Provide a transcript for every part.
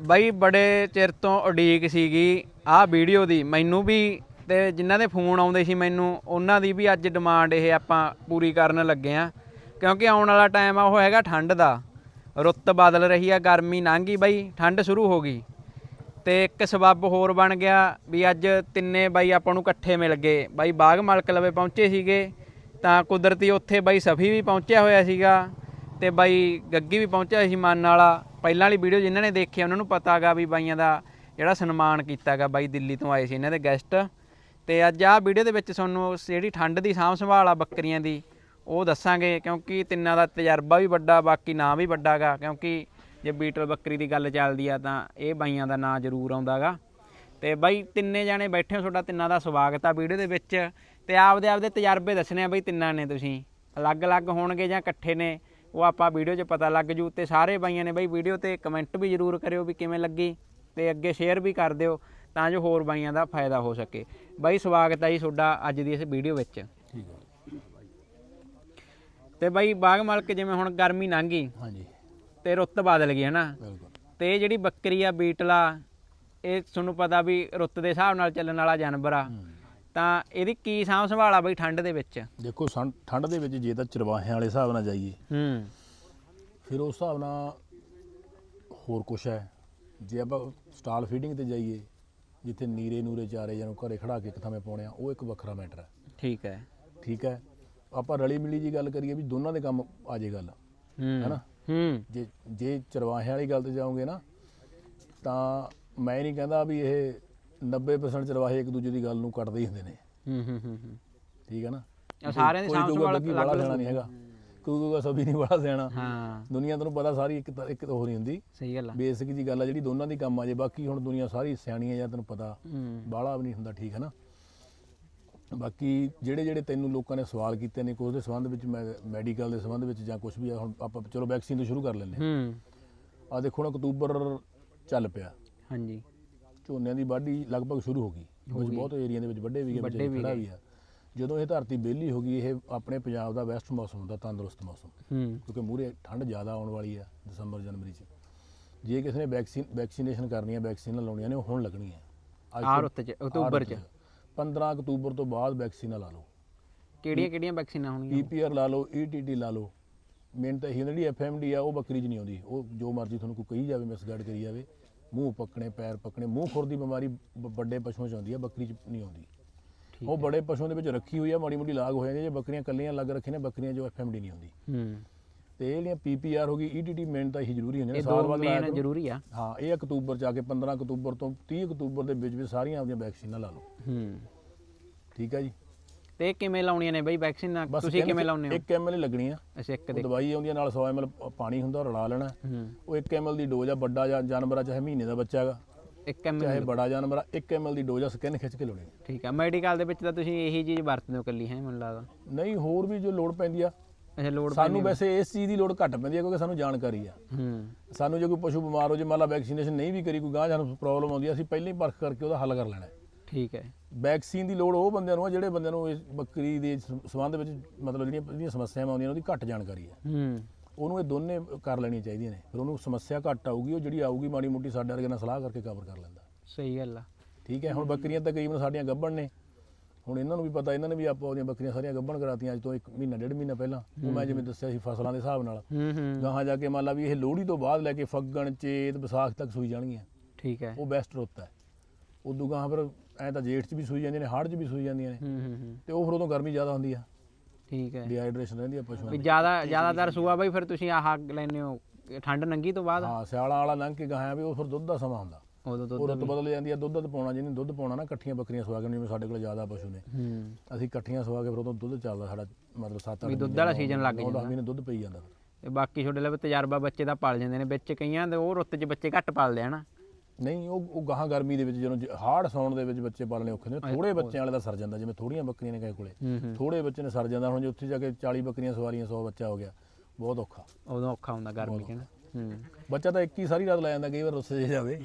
ਬਾਈ ਬੜੇ ਚਿਰ ਤੋਂ ਉਡੀਕ ਸੀਗੀ ਆਹ ਵੀਡੀਓ ਦੀ। ਮੈਨੂੰ ਵੀ ਤੇ ਜਿਨ੍ਹਾਂ ਦੇ ਫੋਨ ਆਉਂਦੇ ਸੀ ਮੈਨੂੰ, ਉਹਨਾਂ ਦੀ ਵੀ ਅੱਜ ਡਿਮਾਂਡ ਇਹ ਆਪਾਂ ਪੂਰੀ ਕਰਨ ਲੱਗੇ ਆ ਕਿਉਂਕਿ ਆਉਣ ਵਾਲਾ ਟਾਈਮ ਆ, ਉਹ ਹੈਗਾ ਠੰਡ ਦਾ। ਰੁੱਤ ਬਦਲ ਰਹੀ ਆ, ਗਰਮੀ ਲੰਘ ਬਾਈ, ਠੰਡ ਸ਼ੁਰੂ ਹੋ ਗਈ। ਤੇ ਇੱਕ ਸਬੱਬ ਹੋਰ ਬਣ ਗਿਆ ਵੀ ਅੱਜ ਤਿੰਨੇ ਬਾਈ ਆਪਾਂ ਨੂੰ ਇਕੱਠੇ ਮਿਲ ਗਏ। ਬਾਈ ਬਾਗ ਮਲਕ ਲਵੇ ਪਹੁੰਚੇ ਸੀਗੇ, ਤਾਂ ਕੁਦਰਤੀ ਉੱਥੇ ਬਾਈ ਸਫੀ ਵੀ ਪਹੁੰਚਿਆ ਹੋਇਆ ਸੀਗਾ ਤੇ ਬਾਈ ਗੱਗੀ ਵੀ ਪਹੁੰਚਿਆ ਹੋਇਆ ਸੀ ਮਾਨ ਵਾਲਾ। ਪਹਿਲਾਂ ਵਾਲੀ ਵੀਡੀਓ ਜਿਨ੍ਹਾਂ ਨੇ ਦੇਖੀ ਉਹਨਾਂ ਨੂੰ ਪਤਾਗਾ ਵੀ ਬਾਈਆਂ ਦਾ ਜਿਹੜਾ ਸਨਮਾਨ ਕੀਤਾਗਾ ਬਾਈ ਦਿੱਲੀ ਤੋਂ ਆਏ ਸੀ ਇਹਨਾਂ ਦੇ ਗੈਸਟ ਤੇ ਅੱਜ ਆਹ ਵੀਡੀਓ ਦੇ ਵਿੱਚ ਤੁਹਾਨੂੰ ਜਿਹੜੀ ਠੰਡ ਦੀ ਸਾਂਭ ਸੰਭਾਲ ਆ ਬੱਕਰੀਆਂ ਦੀ, ਉਹ ਦੱਸਾਂਗੇ, ਕਿਉਂਕਿ ਤਿੰਨਾਂ ਦਾ ਤਜਰਬਾ ਵੀ ਵੱਡਾ, ਬਾਕੀ ਨਾਂ ਵੀ ਵੱਡਾਗਾ ਕਿਉਂਕਿ ਜੇ ਬੀਟਲ ਬੱਕਰੀ ਦੀ ਗੱਲ ਚੱਲਦੀ ਆ ਤਾਂ ਇਹ ਬਾਈਆਂ ਦਾ ਨਾਂ ਜ਼ਰੂਰ ਆਉਂਦਾਗਾ ਤੇ ਬਾਈ ਤਿੰਨੇ ਜਾਣੇ ਬੈਠੇ ਹੋ, ਤੁਹਾਡਾ ਤਿੰਨਾਂ ਦਾ ਸਵਾਗਤ ਆ ਵੀਡੀਓ ਦੇ ਵਿੱਚ। ਤੇ ਆਪਦੇ ਆਪਦੇ ਤਜਰਬੇ ਦੱਸਣੇ ਆ ਬਾਈ ਤਿੰਨਾਂ ਨੇ ਤੁਸੀਂ, ਅਲੱਗ-ਅਲੱਗ ਹੋਣਗੇ ਜਾਂ ਇਕੱਠੇ ਨੇ। ਉਹ ਆਪਾਂ ਵੀਡੀਓ 'ਚ ਪਤਾ ਲੱਗ ਜੂ ਤੇ ਸਾਰੇ ਬਾਈਆਂ ਨੇ ਬਾਈ ਵੀਡੀਓ ਤੇ ਕਮੈਂਟ ਵੀ ਜ਼ਰੂਰ ਕਰਿਓ ਵੀ ਕਿਵੇਂ ਲੱਗੀ ਤੇ ਅੱਗੇ ਸ਼ੇਅਰ ਵੀ ਕਰ ਦਿਓ ਤਾਂ ਜੋ ਹੋਰ ਬਾਈਆਂ ਦਾ ਫਾਇਦਾ ਹੋ ਸਕੇ। ਬਾਈ ਸਵਾਗਤ ਹੈ ਜੀ ਤੁਹਾਡਾ ਅੱਜ ਦੀ ਇਸ ਵੀਡੀਓ ਵਿੱਚ। ਠੀਕ ਹੈ ਤੇ ਬਾਈ ਬਾਗ ਮਲਕ ਜਿਵੇਂ ਹੁਣ ਗਰਮੀ ਲੰਘ ਗਈ ਹਾਂਜੀ। ਤੇ ਰੁੱਤ ਬਦਲ ਗਈ ਹੈ ਨਾ। ਬਿਲਕੁਲ। ਤੇ ਜਿਹੜੀ ਬੱਕਰੀ ਆ ਬੀਟਲਾ ਇਹ ਤੁਹਾਨੂੰ ਪਤਾ ਵੀ ਰੁੱਤ ਦੇ ਹਿਸਾਬ ਨਾਲ ਚੱਲਣ ਵਾਲਾ ਜਾਨਵਰ ਆ। ਤਾਂ ਇਹਦੀ ਕੀ ਸਾਂਭ ਸੰਭਾਲ ਆ ਬਈ ਠੰਡ ਦੇ ਵਿੱਚ? ਦੇਖੋ ਸੰ- ਠੰਡ ਦੇ ਵਿੱਚ ਜੇ ਤਾਂ ਚਰਵਾਹਿਆਂ ਵਾਲੇ ਹਿਸਾਬ ਨਾਲ ਜਾਈਏ ਹੂੰ। ਫਿਰ ਉਸ ਹਿਸਾਬ ਨਾਲ ਹੋਰ ਕੁਛ ਹੈ। ਜੇ ਆਪਾਂ ਸਟਾਲ ਫੀਡਿੰਗ ਤੇ ਜਾਈਏ ਜਿੱਥੇ ਨੀਰੇ ਨੂਰੇ ਚਾਰੇ ਜਾਂ ਘਰੇ ਖੜਾ ਕੇ ਇੱਕ ਥਾਵੇਂ ਪਾਉਣੇ ਆ ਉਹ ਇੱਕ ਵੱਖਰਾ ਮੈਟਰ ਹੈ। ਠੀਕ ਹੈ। ਠੀਕ ਹੈ? ਆਪਾਂ ਰਲੀ ਮਿਲੀ ਜੀ ਗੱਲ ਕਰੀਏ ਵੀ ਦੋਨਾਂ ਦੇ ਕੰਮ ਆ ਜੇ ਗੱਲ ਹੂੰ। ਹੈਨਾ? ਹੂੰ। ਜੇ ਜੇ ਚਰਵਾਹਿਆਂ ਵਾਲੀ ਗੱਲ ਤੇ ਜਾਓਗੇ ਨਾ ਤਾਂ ਮੈਂ ਨਹੀਂ ਕਹਿੰਦਾ ਵੀ ਇਹ 90% ਚਰਵਾਹੇ ਇੱਕ ਦੂਜੇ ਦੀ ਗੱਲ ਨੂੰ ਕੱਟਦੇ ਹੀ ਹੁੰਦੇ ਨੇ। ਹੂੰ ਹੂੰ ਹੂੰ ਠੀਕ ਹੈ ਨਾ? ਸਾਰਿਆਂ ਦੀ ਅਲੱਗ ਬੜਾ ਅਲੱਗ ਸਿਆਣਾ ਨਹੀਂ ਹੈਗਾ। ਸਭੀ ਨਹੀਂ ਬੜਾ ਸਿਆਣਾ। ਹਾਂ। ਦੁਨੀਆ ਤੁਹਾਨੂੰ ਪਤਾ ਸਾਰੀ ਇੱਕ ਇੱਕ ਹੋ ਨਹੀਂ ਹੁੰਦੀ। ਸਹੀ ਗੱਲ ਆ। ਬੇਸਿਕ ਜੀ ਗੱਲ ਆ ਜਿਹੜੀ ਦੋਨਾਂ ਦੀ ਕੰਮ ਆ ਜੇ। ਬਾਕੀ ਹੁਣ ਦੁਨੀਆ ਸਾਰੀ ਸਿਆਣੀ ਹੈ ਜਾਂ ਤੈਨੂੰ ਪਤਾ ਬਾਹਲਾ ਵੀ ਨਹੀਂ ਹੁੰਦਾ ਠੀਕ ਹੈ ਨਾ? ਬਾਕੀ ਜਿਹੜੇ ਜਿਹੜੇ ਤੈਨੂੰ ਲੋਕਾਂ ਨੇ ਸਵਾਲ ਕੀਤੇ ਨੇ ਕੋਈ ਦੇ ਸੰਬੰਧ ਵਿੱਚ ਮੈਂ ਮੈਡੀਕਲ ਦੇ ਸੰਬੰਧ ਵਿੱਚ ਜਾਂ ਕੁਝ ਵੀ ਆ ਹੁਣ ਆਪਾਂ ਚਲੋ ਵੈਕਸੀਨ ਤੋਂ ਸ਼ੁਰੂ ਕਰ ਲੈਂਦੇ ਹੂੰ। ਆ ਦੇਖੋ ਹੁਣ ਅਕਤੂਬਰ ਚੱਲ ਪਿਆ। ਹਾਂਜੀ। ਝੋਨਿਆਂ ਦੀ ਵਾਢੀ ਲਗਭਗ ਸ਼ੁਰੂ ਹੋ ਗਈ। ਵਿੱਚ ਬਹੁਤ ਏਰੀਆ ਦੇ ਵਿੱਚ ਵੱਡੇ ਵੀ ਗਏ ਵਿੱਚ ਖੜਾ। ਵੀ ਆ। ਜਦੋਂ ਇਹ ਧਰਤੀ ਵਿਹਲੀ ਹੋ ਗਈ ਇਹ ਆਪਣੇ ਪੰਜਾਬ ਦਾ ਬੈਸਟ ਮੌਸਮ ਹੁੰਦਾ ਤੰਦਰੁਸਤ ਮੌਸਮ। ਕਿਉਂਕਿ ਮੂਰੇ ਠੰਡ ਜ਼ਿਆਦਾ ਆਉਣ ਵਾਲੀ ਆ ਦਸੰਬਰ ਜਨਵਰੀ ਚ। ਜੇ ਕਿਸੇ ਨੇ ਵੈਕਸੀਨ ਵੈਕਸੀਨੇਸ਼ਨ ਕਰਨੀ ਹੈ ਵੈਕਸੀਨਾਂ ਲਾਉਣੀਆਂ ਨੇ ਉਹ ਹੁਣ ਲੱਗਣੀਆਂ ਅੱਜ ਆ ਤੋਂ- ਰੁੱਤ ਚ ਅਕਤੂਬਰ ਚ। ਰੁੱਤ 15 ਅਕਤੂਬਰ ਤੋਂ ਬਾਅਦ ਵੈਕਸੀਨਾਂ ਲਾ ਲਓ। ਕਿਹੜੀਆਂ ਕਿਹੜੀਆਂ ਵੈਕਸੀਨਾਂ ਹੋਣਗੀਆਂ? ਪੀਪੀਆਰ ਲਾ ਲਓ ਈਟੀਟੀ ਲਾ ਲਓ। ਮੇਨ ਤਾਂ ਇਹ ਜਿਹੜੀ ਐਫਐਮਡੀ ਆ ਉਹ ਬੱਕਰੀ 'ਚ ਨਹੀਂ ਆਉਂਦੀ। ਉਹ ਜੋ ਮਰਜ਼ੀ ਤੁਹਾਨੂੰ ਕੋਈ ਕਹੀ ਜਾਵੇ ਮਿਸਗਾਈਡ ਕਰੀ ਜਾਵੇ। ਮੂੰਹ ਪੱਕਣੇ ਪੈਰ ਪੱਕਣੇ ਮੂੰਹ ਖੁਰ ਦੀ ਬਿਮਾਰੀ ਬ- ਵੱਡੇ ਪਸ਼ੂਆਂ 'ਚ ਆਉਂਦੀ ਆ ਬੱਕਰੀ 'ਚ ਨਹੀਂ ਆਉਂਦੀ। ਠੀਕ ਉਹ ਬੜੇ ਪਸ਼ੂਆਂ ਦੇ ਵਿੱਚ ਰੱਖੀ ਹੋਈ ਆ ਮਾੜੀ ਮੋਟੀ ਲਾਗ ਹੋ ਜਾਂਦੀ ਆ, ਜੇ ਬੱਕਰੀਆਂ ਕੱਲੀਆਂ ਲੱਗ ਰੱਖੀਆਂ ਨੇ ਬੱਕਰੀਆਂ 'ਚ ਐਫਐਮਡੀ ਨਹੀਂ ਆਉਂਦੀ। ਹੂੰ। ਤੇ ਇਹ ਜਿਹੜੀਆਂ ਪੀਪੀਆਰ ਹੋ ਗਈ ਈਟੀਟੀ ਮੇਨ ਤਾਂ ਇਹੀ ਜ਼ਰੂਰੀ ਹੁੰਦੇ ਨੇ ਇਹ ਸਾਲ ਦੋ ਬਾਅਦ ਲਾਇਆ ਮੇਨ ਕਰੋ। ਜ਼ਰੂਰੀ ਆ। ਹਾਂ ਇਹ ਅਕਤੂਬਰ ਚ ਆ ਕੇ 15 ਅਕਤੂਬਰ ਤੋਂ 30 ਅਕਤੂਬਰ ਦੇ ਵਿੱਚ ਵਿੱਚ ਸਾਰੀਆਂ ਆਪਣੀਆਂ ਵੈਕਸੀਨਾਂ ਲਾ ਲਓ। ਹੂੰ। ਠੀਕ ਹੈ ਜੀ? ਤੇ ਇਹ ਕਿਵੇਂ ਲਾਉਣੀਆਂ ਨੇ ਬਈ ਵੈਕਸੀਨ ਤੁਸੀਂ ਕਿਵੇਂ ਲਾਉਂਦੇ ਹੋ? 1 ml ਲੱਗਣੀ ਆ। ਅੱਛਾ ਇੱਕ ਦੇ। ਦਵਾਈ ਆਉਂਦੀ ਆ ਨਾਲ 100 ml ਪਾਣੀ ਹੁੰਦਾ ਰਲਾ ਲੈਣਾ। ਉਹ 1 ml ਦੀ ਡੋਜ਼ ਆ ਵੱਡਾ ਜਾਂ ਜਾਨਵਰ ਆ ਚਾਹੇ ਮਹੀਨੇ ਦਾ ਬੱਚਾ ਹੈਗਾ। ਇੱਕ ਚਾਹੇ ਐਮ ਬੜਾ ਜਾਨਵਰ ਆ 1 ml ਦੀ ਡੋਜ਼ ਆ ਸਕਿਨ ਖਿੱਚ ਕੇ ਲਾਉਣੀ। ਠੀਕ ਆ ਮੈਡੀਕਲ ਦੇ ਵਿੱਚ ਤਾਂ ਤੁਸੀਂ ਇਹੀ ਚੀਜ਼ ਵਰਤਦੇ ਹੋ ਕੱਲੀ ਹੈ ਮੈਨੂੰ ਲੱਗਦਾ। ਨਹੀਂ ਹੋਰ ਵੀ ਜੋ ਲੋੜ ਪੈਂਦੀ ਆ। ਅੱਛਾ ਲੋੜ ਸਾਨੂੰ ਵੈਸੇ ਇਸ ਚੀਜ਼ ਦੀ ਲੋੜ ਘੱਟ ਪੈਂਦੀ ਆ ਕਿਉਂਕਿ ਸਾਨੂੰ ਜਾਣਕਾਰੀ ਆ। ਹੂੰ। ਸਾਨੂੰ ਜੇ ਕੋਈ ਪਸ਼ੂ ਬਿਮਾਰ ਹੋ ਜੇ ਮੰਨ ਲਾ ਵੈਕਸੀਨੇਸ਼ਨ ਨਹੀਂ ਵੀ ਕਰੀ ਕੋਈ ਗਾਂ ਸਾਨੂੰ ਪ੍ਰੋਬਲਮ ਆਉਂਦੀ ਆ ਅਸੀਂ ਪਹਿਲਾਂ ਹੀ ਪਰਖ ਕਰਕੇ ਉਹਦਾ ਹੱਲ ਕਰ ਲੈਣਾ। ਠੀਕ ਹੈ। ਵੈਕਸੀਨ ਦੀ ਲੋੜ ਉਹ ਬੰਦਿਆਂ ਨੂੰ ਆ ਜਿਹੜੇ ਬੰਦਿਆਂ ਨੂੰ ਇਸ ਬੱਕਰੀ ਦੇ ਸ- ਸੰਬੰਧ ਵਿੱਚ ਮਤਲਬ ਜਿਹੜੀਆਂ ਜਿਹੜੀਆਂ ਸਮੱਸਿਆਵਾਂ ਆਉਂਦੀਆਂ ਨੇ ਉਹਦੀ ਘੱਟ ਜਾਣਕਾਰੀ ਹੈ। ਹੂੰ। ਉਹਨੂੰ ਇਹ ਦੋਨੇ ਕਰ ਲੈਣੀਆਂ ਚਾਹੀਦੀਆਂ ਨੇ। ਫਿਰ ਉਹਨੂੰ ਸਮੱਸਿਆ ਘੱਟ ਆਊਗੀ ਉਹ ਜਿਹੜੀ ਆਊਗੀ ਮਾੜੀ ਮੋਟੀ ਸਾਡੇ ਵਰਗੇ ਨਾਲ ਸਲਾਹ ਕਰਕੇ ਕਵਰ ਕਰ ਲੈਂਦਾ। ਸਹੀ ਗੱਲ ਆ। ਠੀਕ ਹੈ ਹੁਣ ਬੱਕਰੀਆਂ ਤਕਰੀਬਨ ਸਾਡੀਆਂ ਗੱਭਣ ਨੇ। ਹੁਣ ਇਹਨਾਂ ਨੂੰ ਵੀ ਪਤਾ ਇਹਨਾਂ ਨੇ ਵੀ ਆਪਾਂ ਉਹਦੀਆਂ ਬੱਕਰੀਆਂ ਸਾਰੀਆਂ ਗੱਭਣ ਕਰਾਤੀਆਂ ਅੱਜ ਤੋਂ ਇੱਕ ਮਹੀਨਾ ਡੇਢ ਮਹੀਨਾ ਪਹਿਲਾਂ। ਉਹ ਮੈਂ ਜਿਵੇਂ ਦੱਸਿਆ ਸੀ ਫਸਲਾਂ ਦੇ ਹਿਸਾਬ ਨਾਲ। ਹੂੰ ਹੂੰ। ਗਾਹਾਂ ਜਾ ਕੇ ਮੰਨ ਲਾ ਵੀ ਇਹ ਲੋਹੜੀ ਤੋਂ ਬਾਅਦ ਲੈ ਕੇ ਫੱਗਣ ਚੇਤ ਵਿਸਾਖ ਤੱਕ ਸੂਈ ਜਾਣਗੀਆਂ। ਠੀਕ ਹੈ। ਉਹ ਬੈਸਟ ਰੁੱਤ ਹੈ। ਉਦੋਂ ਗਾਹਾਂ ਫਿਰ ਐ ਤਾਂ ਜੇਠ 'ਚ ਵੀ ਸੂਈ ਜਾਂਦੀਆਂ ਨੇ ਹਾੜ 'ਚ ਵੀ ਸੂਈ ਜਾਂਦੀਆਂ ਨੇ। ਹੂੰ ਹੂੰ ਹੂੰ। ਤੇ ਉਹ ਫਿਰ ਉਦੋਂ ਗਰਮੀ ਜ਼ਿਆਦਾ ਹੁੰਦੀ ਆ। ਠੀਕ ਹੈ। ਡੀਹਾਈਡਰੇਸ਼ਨ ਰਹਿੰਦੀ ਆ ਪਸ਼ੂਆਂ ਵੀ ਦੀ ਜ਼ਿਆਦਾ ਜ਼ਿਆਦਾਤਰ ਸੂਆ ਬਈ ਫਿਰ ਤੁਸੀਂ ਆਹ ਲੈਨੇ ਹੋ ਠੰਡ ਨੰਗੀ ਤੋਂ ਬਾਅਦ? ਹਾਂ ਸਿਆਲਾਂ ਵਾਲਾ ਲੰਘ ਕੇ ਗਾਹਾਂ ਵੀ ਉਹ ਫਿਰ ਦੁੱਧ ਦਾ ਸਮਾਂ ਹੁੰਦਾ। ਉਦੋਂ ਉਹ ਦੁੱਧ ਰੁੱਤ ਬਦਲ ਜਾਂਦੀ ਆ ਦੁੱਧ ਦੁੱਧ ਪਾਉਣਾ ਜਿਹਨੇ ਦੁੱਧ ਪਾਉਣਾ ਨਾ ਇਕੱਠੀਆਂ ਬੱਕਰੀਆਂ ਸਵਾ ਕੇ ਜਿਵੇਂ ਸਾਡੇ ਕੋਲ ਜ਼ਿਆਦਾ ਪਸ਼ੂ ਨੇ। ਹੂੰ। ਅਸੀਂ ਇਕੱਠੀਆਂ ਸਵਾ ਕੇ ਫਿਰ ਉਦੋਂ ਦੁੱਧ ਚੱਲਦਾ ਸਾਡਾ ਮਤਲਬ 7 ਵੀ ਦੁੱਧ ਵਾਲਾ season ਲੱਗ ਜਾਂਦਾ ਜਾਂਦਾ। ਮਹੀਨੇ ਦੁੱਧ ਪਈ ਜਾਂਦਾ ਫਿਰ। ਤੇ ਬਾਕੀ ਤੁਹਾਡੇ ਲਈ ਤਜਰਬਾ ਬੱਚੇ ਦਾ ਪਾਲ ਜਾਂਦੇ ਨੇ। ਵਿੱਚ ਕਈਆਂ ਦੇ ਉਹ ਰੁੱਤ 'ਚ ਬੱਚੇ ਘੱਟ ਪਾਲਦੇ ਆ ਨਾ। ਨਹੀਂ ਉਹ ਉਹ ਗਾਹਾਂ ਗਰਮੀ ਦੇ ਵਿੱਚ ਜਦੋਂ ਹਾੜ ਸੌਣ ਦੇ ਵਿੱਚ ਬੱਚੇ ਪਾਲਣੇ ਔਖੇ ਨੇ ਥੋੜੇ ਬੱਚਿਆਂ ਵਾਲੇ ਦਾ ਸਰ ਜਾਂਦਾ ਜਿਵੇਂ ਥੋੜੀਆਂ ਬੱਕਰੀਆਂ ਨੇ ਕਿਸੇ ਕੋਲੇ। ਹੂੰ ਹੂੰ। ਥੋੜੇ ਬੱਚੇ ਨੇ ਸਰ ਜਾਂਦਾ ਹੁਣ ਜੇ ਉੱਥੇ ਜਾ ਕੇ 40 ਬੱਕਰੀਆਂ ਸਵਾਰੀਆਂ 100 ਬੱਚਾ ਹੋ ਗਿਆ ਬਹੁਤ ਔਖਾ। ਉਦੋਂ ਔਖਾ ਹੁੰਦਾ ਗਰਮੀ ਚ ਨਾ। ਹੂੰ। ਬੱਚਾ ਤਾਂ ਇੱਕ ਹੀ ਸਾਰੀ ਰਾਤ ਲੈ ਜਾਂਦਾ ਕਈ ਵਾਰ ਰੁੱਸੇ ਜੇ ਜਾਵੇ।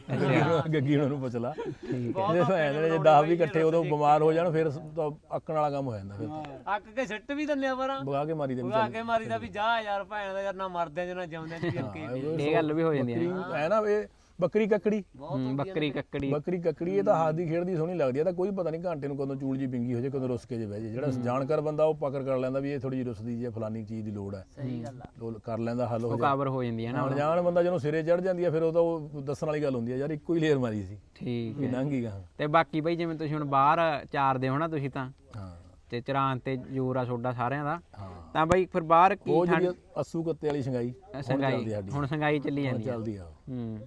ਗੱਗੀ ਉਹਨਾਂ ਨੂੰ ਪੁੱਛ ਲਾ ਠੀਕ ਜੇ ਨੇ ਜੇ 10 ਵੀ ਇਕੱਠੇ ਉਦੋਂ ਬਿਮਾਰ ਹੋ ਜਾਣ ਫਿਰ ਤਾਂ ਅੱਕਣ ਵਾਲਾ ਕੰਮ ਹੋ ਜਾਂਦਾ ਫਿਰ। ਅੱਕ ਕੇ ਸਿੱਟ ਵੀ ਦਿੰਨੇ ਪਰਾਂ। ਬਗਾ ਕੇ ਮਾਰੀ ਦੇ ਭਗਾ ਕੇ ਮਾਰੀ ਦਾ ਵੀ ਜਾ ਯਾਰ ਭੈਣ ਦਾ ਯਾਰ ਨਾ ਮਰਦੇ ਜਾਂ ਨਾ ਜਿਉਂਦੇ ਦੀ ਅੱਕੀ ਇਹ ਗੱਲ ਵੀ ਹੋ ਜਾਂਦੀ ਹੈ। ਐ ਨਾ ਇਹ ਬੱਕਰੀ ਕੱਕੜੀ? ਹੂੰ, ਬੱਕਰੀ ਕੱਕੜੀ। ਬੱਕਰੀ ਕੱਕੜੀ ਇਹ ਤਾਂ ਹੱਥ ਦੀ ਖੇਡਦੀ ਸੋਹਣੀ ਲੱਗਦੀ ਆ ਤਾਂ ਕੋਈ ਪਤਾ ਨਹੀਂ ਘੰਟੇ ਨੂੰ ਕਦੋਂ ਚੂਲ ਜੀ ਬਿੰਗੀ ਹੋ ਜਾਏ ਕਦੋਂ ਰੁੱਸ ਕੇ ਜੇ ਬਹਿ ਜੇ ਜਿਹੜਾ ਜਾਣਕਾਰ ਬੰਦਾ ਉਹ ਪਕੜ ਕਰ ਲੈਂਦਾ ਵੀ ਇਹ ਥੋੜੀ ਜਿਹੀ ਰੁੱਸਦੀ ਜੇ ਫਲਾਨੀ ਚੀਜ਼ ਦੀ ਲੋੜ ਹੈ। ਸਹੀ ਗੱਲ ਆ। ਉਹ ਕਰ ਲੈਂਦਾ ਹੱਲ ਹੋ ਜਾ ਕਵਰ ਹੋ ਜਾਂਦੀ ਹੈ ਨਾ। ਅਣਜਾਣ ਬੰਦਾ ਜਦੋਂ ਸਿਰੇ ਚੜ ਜਾਂਦੀ ਆ ਫਿਰ ਉਹ ਤਾਂ ਉਹ ਦੱਸਣ ਵਾਲੀ ਗੱਲ ਹੁੰਦੀ ਆ ਯਾਰ ਇੱਕੋ ਹੀ ਲੇਅਰ ਮਾਰੀ ਸੀ। ਠੀਕ ਵੀ ਹੈ। ਲੰਘ ਹੀ ਗਾ ਤੇ ਬਾਕੀ ਬਈ ਜਿਵੇਂ ਤੁਸੀਂ ਹੁਣ ਬਾਹਰ ਚਾਰਦੇ ਹੋ ਨਾ ਤੁਸੀਂ ਤਾਂ ਹਾਂ। ਤੇ ਚਰਾਂ ਤੇ ਜੋਰ ਆ ਤੁਹਾਡਾ ਸਾਰਿਆਂ ਦਾ ਹਾਂ। ਤਾਂ ਬਈ ਫਿਰ ਬਾਹਰ ਕੀ ਉਹ ਜਿਹੜੀ ਅਸੂ ਕੁੱਤੇ ਵਾਲੀ ਸੰਗਾਈ ਹੁਣ ਚੱਲਦੀ ਸਾਡੀ। ਹੁਣ ਸੰਗਾਈ ਚੱਲੀ ਜਾਂਦੀ ਹੈ ਚੱਲਦੀ ਆ। ਹੂੰ।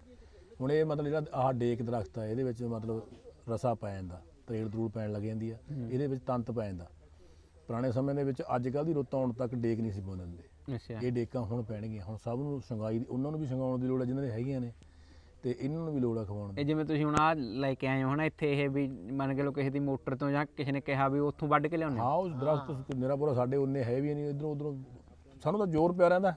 ਹੁਣ ਇਹ ਮਤਲਬ ਜਿਹੜਾ ਆਹ ਡੇਕ ਦਰਖਤ ਆ ਇਹਦੇ ਵਿੱਚ ਮਤਲਬ ਰਸਾ ਪੈ ਜਾਂਦਾ ਤਰੇੜ ਤਰੂੜ ਪੈਣ ਲੱਗ ਜਾਂਦੀ ਆ ਇਹਦੇ ਵਿੱਚ ਤੰਤ ਪੈ ਜਾਂਦਾ। ਪੁਰਾਣੇ ਸਮੇਂ ਦੇ ਵਿੱਚ ਅੱਜ ਕੱਲ ਦੀ ਰੁੱਤ ਆਉਣ ਤੱਕ ਡੇਕ ਨਹੀਂ ਸੀ ਹੁੰਦੇ ਅੱਛਾ। ਇਹ ਡੇਕਾਂ ਹੁਣ ਪੈਣਗੀਆਂ ਹੁਣ ਸਭ ਨੂੰ ਸੰਗਾਈ ਦੀ ਉਹਨਾਂ ਨੂੰ ਵੀ ਸੰਗਾਉਣ ਦੀ ਲੋੜ ਹੈ ਜਿਨ੍ਹਾਂ ਦੇ ਹੈਗੀਆਂ ਨੇ ਤੇ ਇਹਨਾਂ ਨੂੰ ਵੀ ਲੋੜ ਆ ਖਵਾਉਣ ਦੀ। ਇਹ ਜਿਵੇਂ ਤੁਸੀਂ ਹੁਣ ਆ ਲੈ ਕੇ ਆਏ ਹੋ ਨਾ ਇੱਥੇ ਇਹ ਵੀ ਮੰਨ ਕੇ ਲੋ ਕਿਸੇ ਦੀ ਮੋਟਰ ਤੋਂ ਜਾਂ ਕਿਸੇ ਨੇ ਕਿਹਾ ਵੀ ਉੱਥੋਂ ਵੱਢ ਕੇ ਲਿਆਉਣੇ ਹਾਂ? ਉਹ ਦਰਖਤ ਮੇਰਾ ਪੂਰਾ ਸਾਡੇ ਉਹਨੇ ਹੈ ਵੀ ਨਹੀਂ ਇਧਰੋਂ ਉਧਰੋਂ ਸਾਨੂੰ ਤਾਂ ਜ਼ੋਰ ਪਿਆ ਰਹਿੰਦਾ।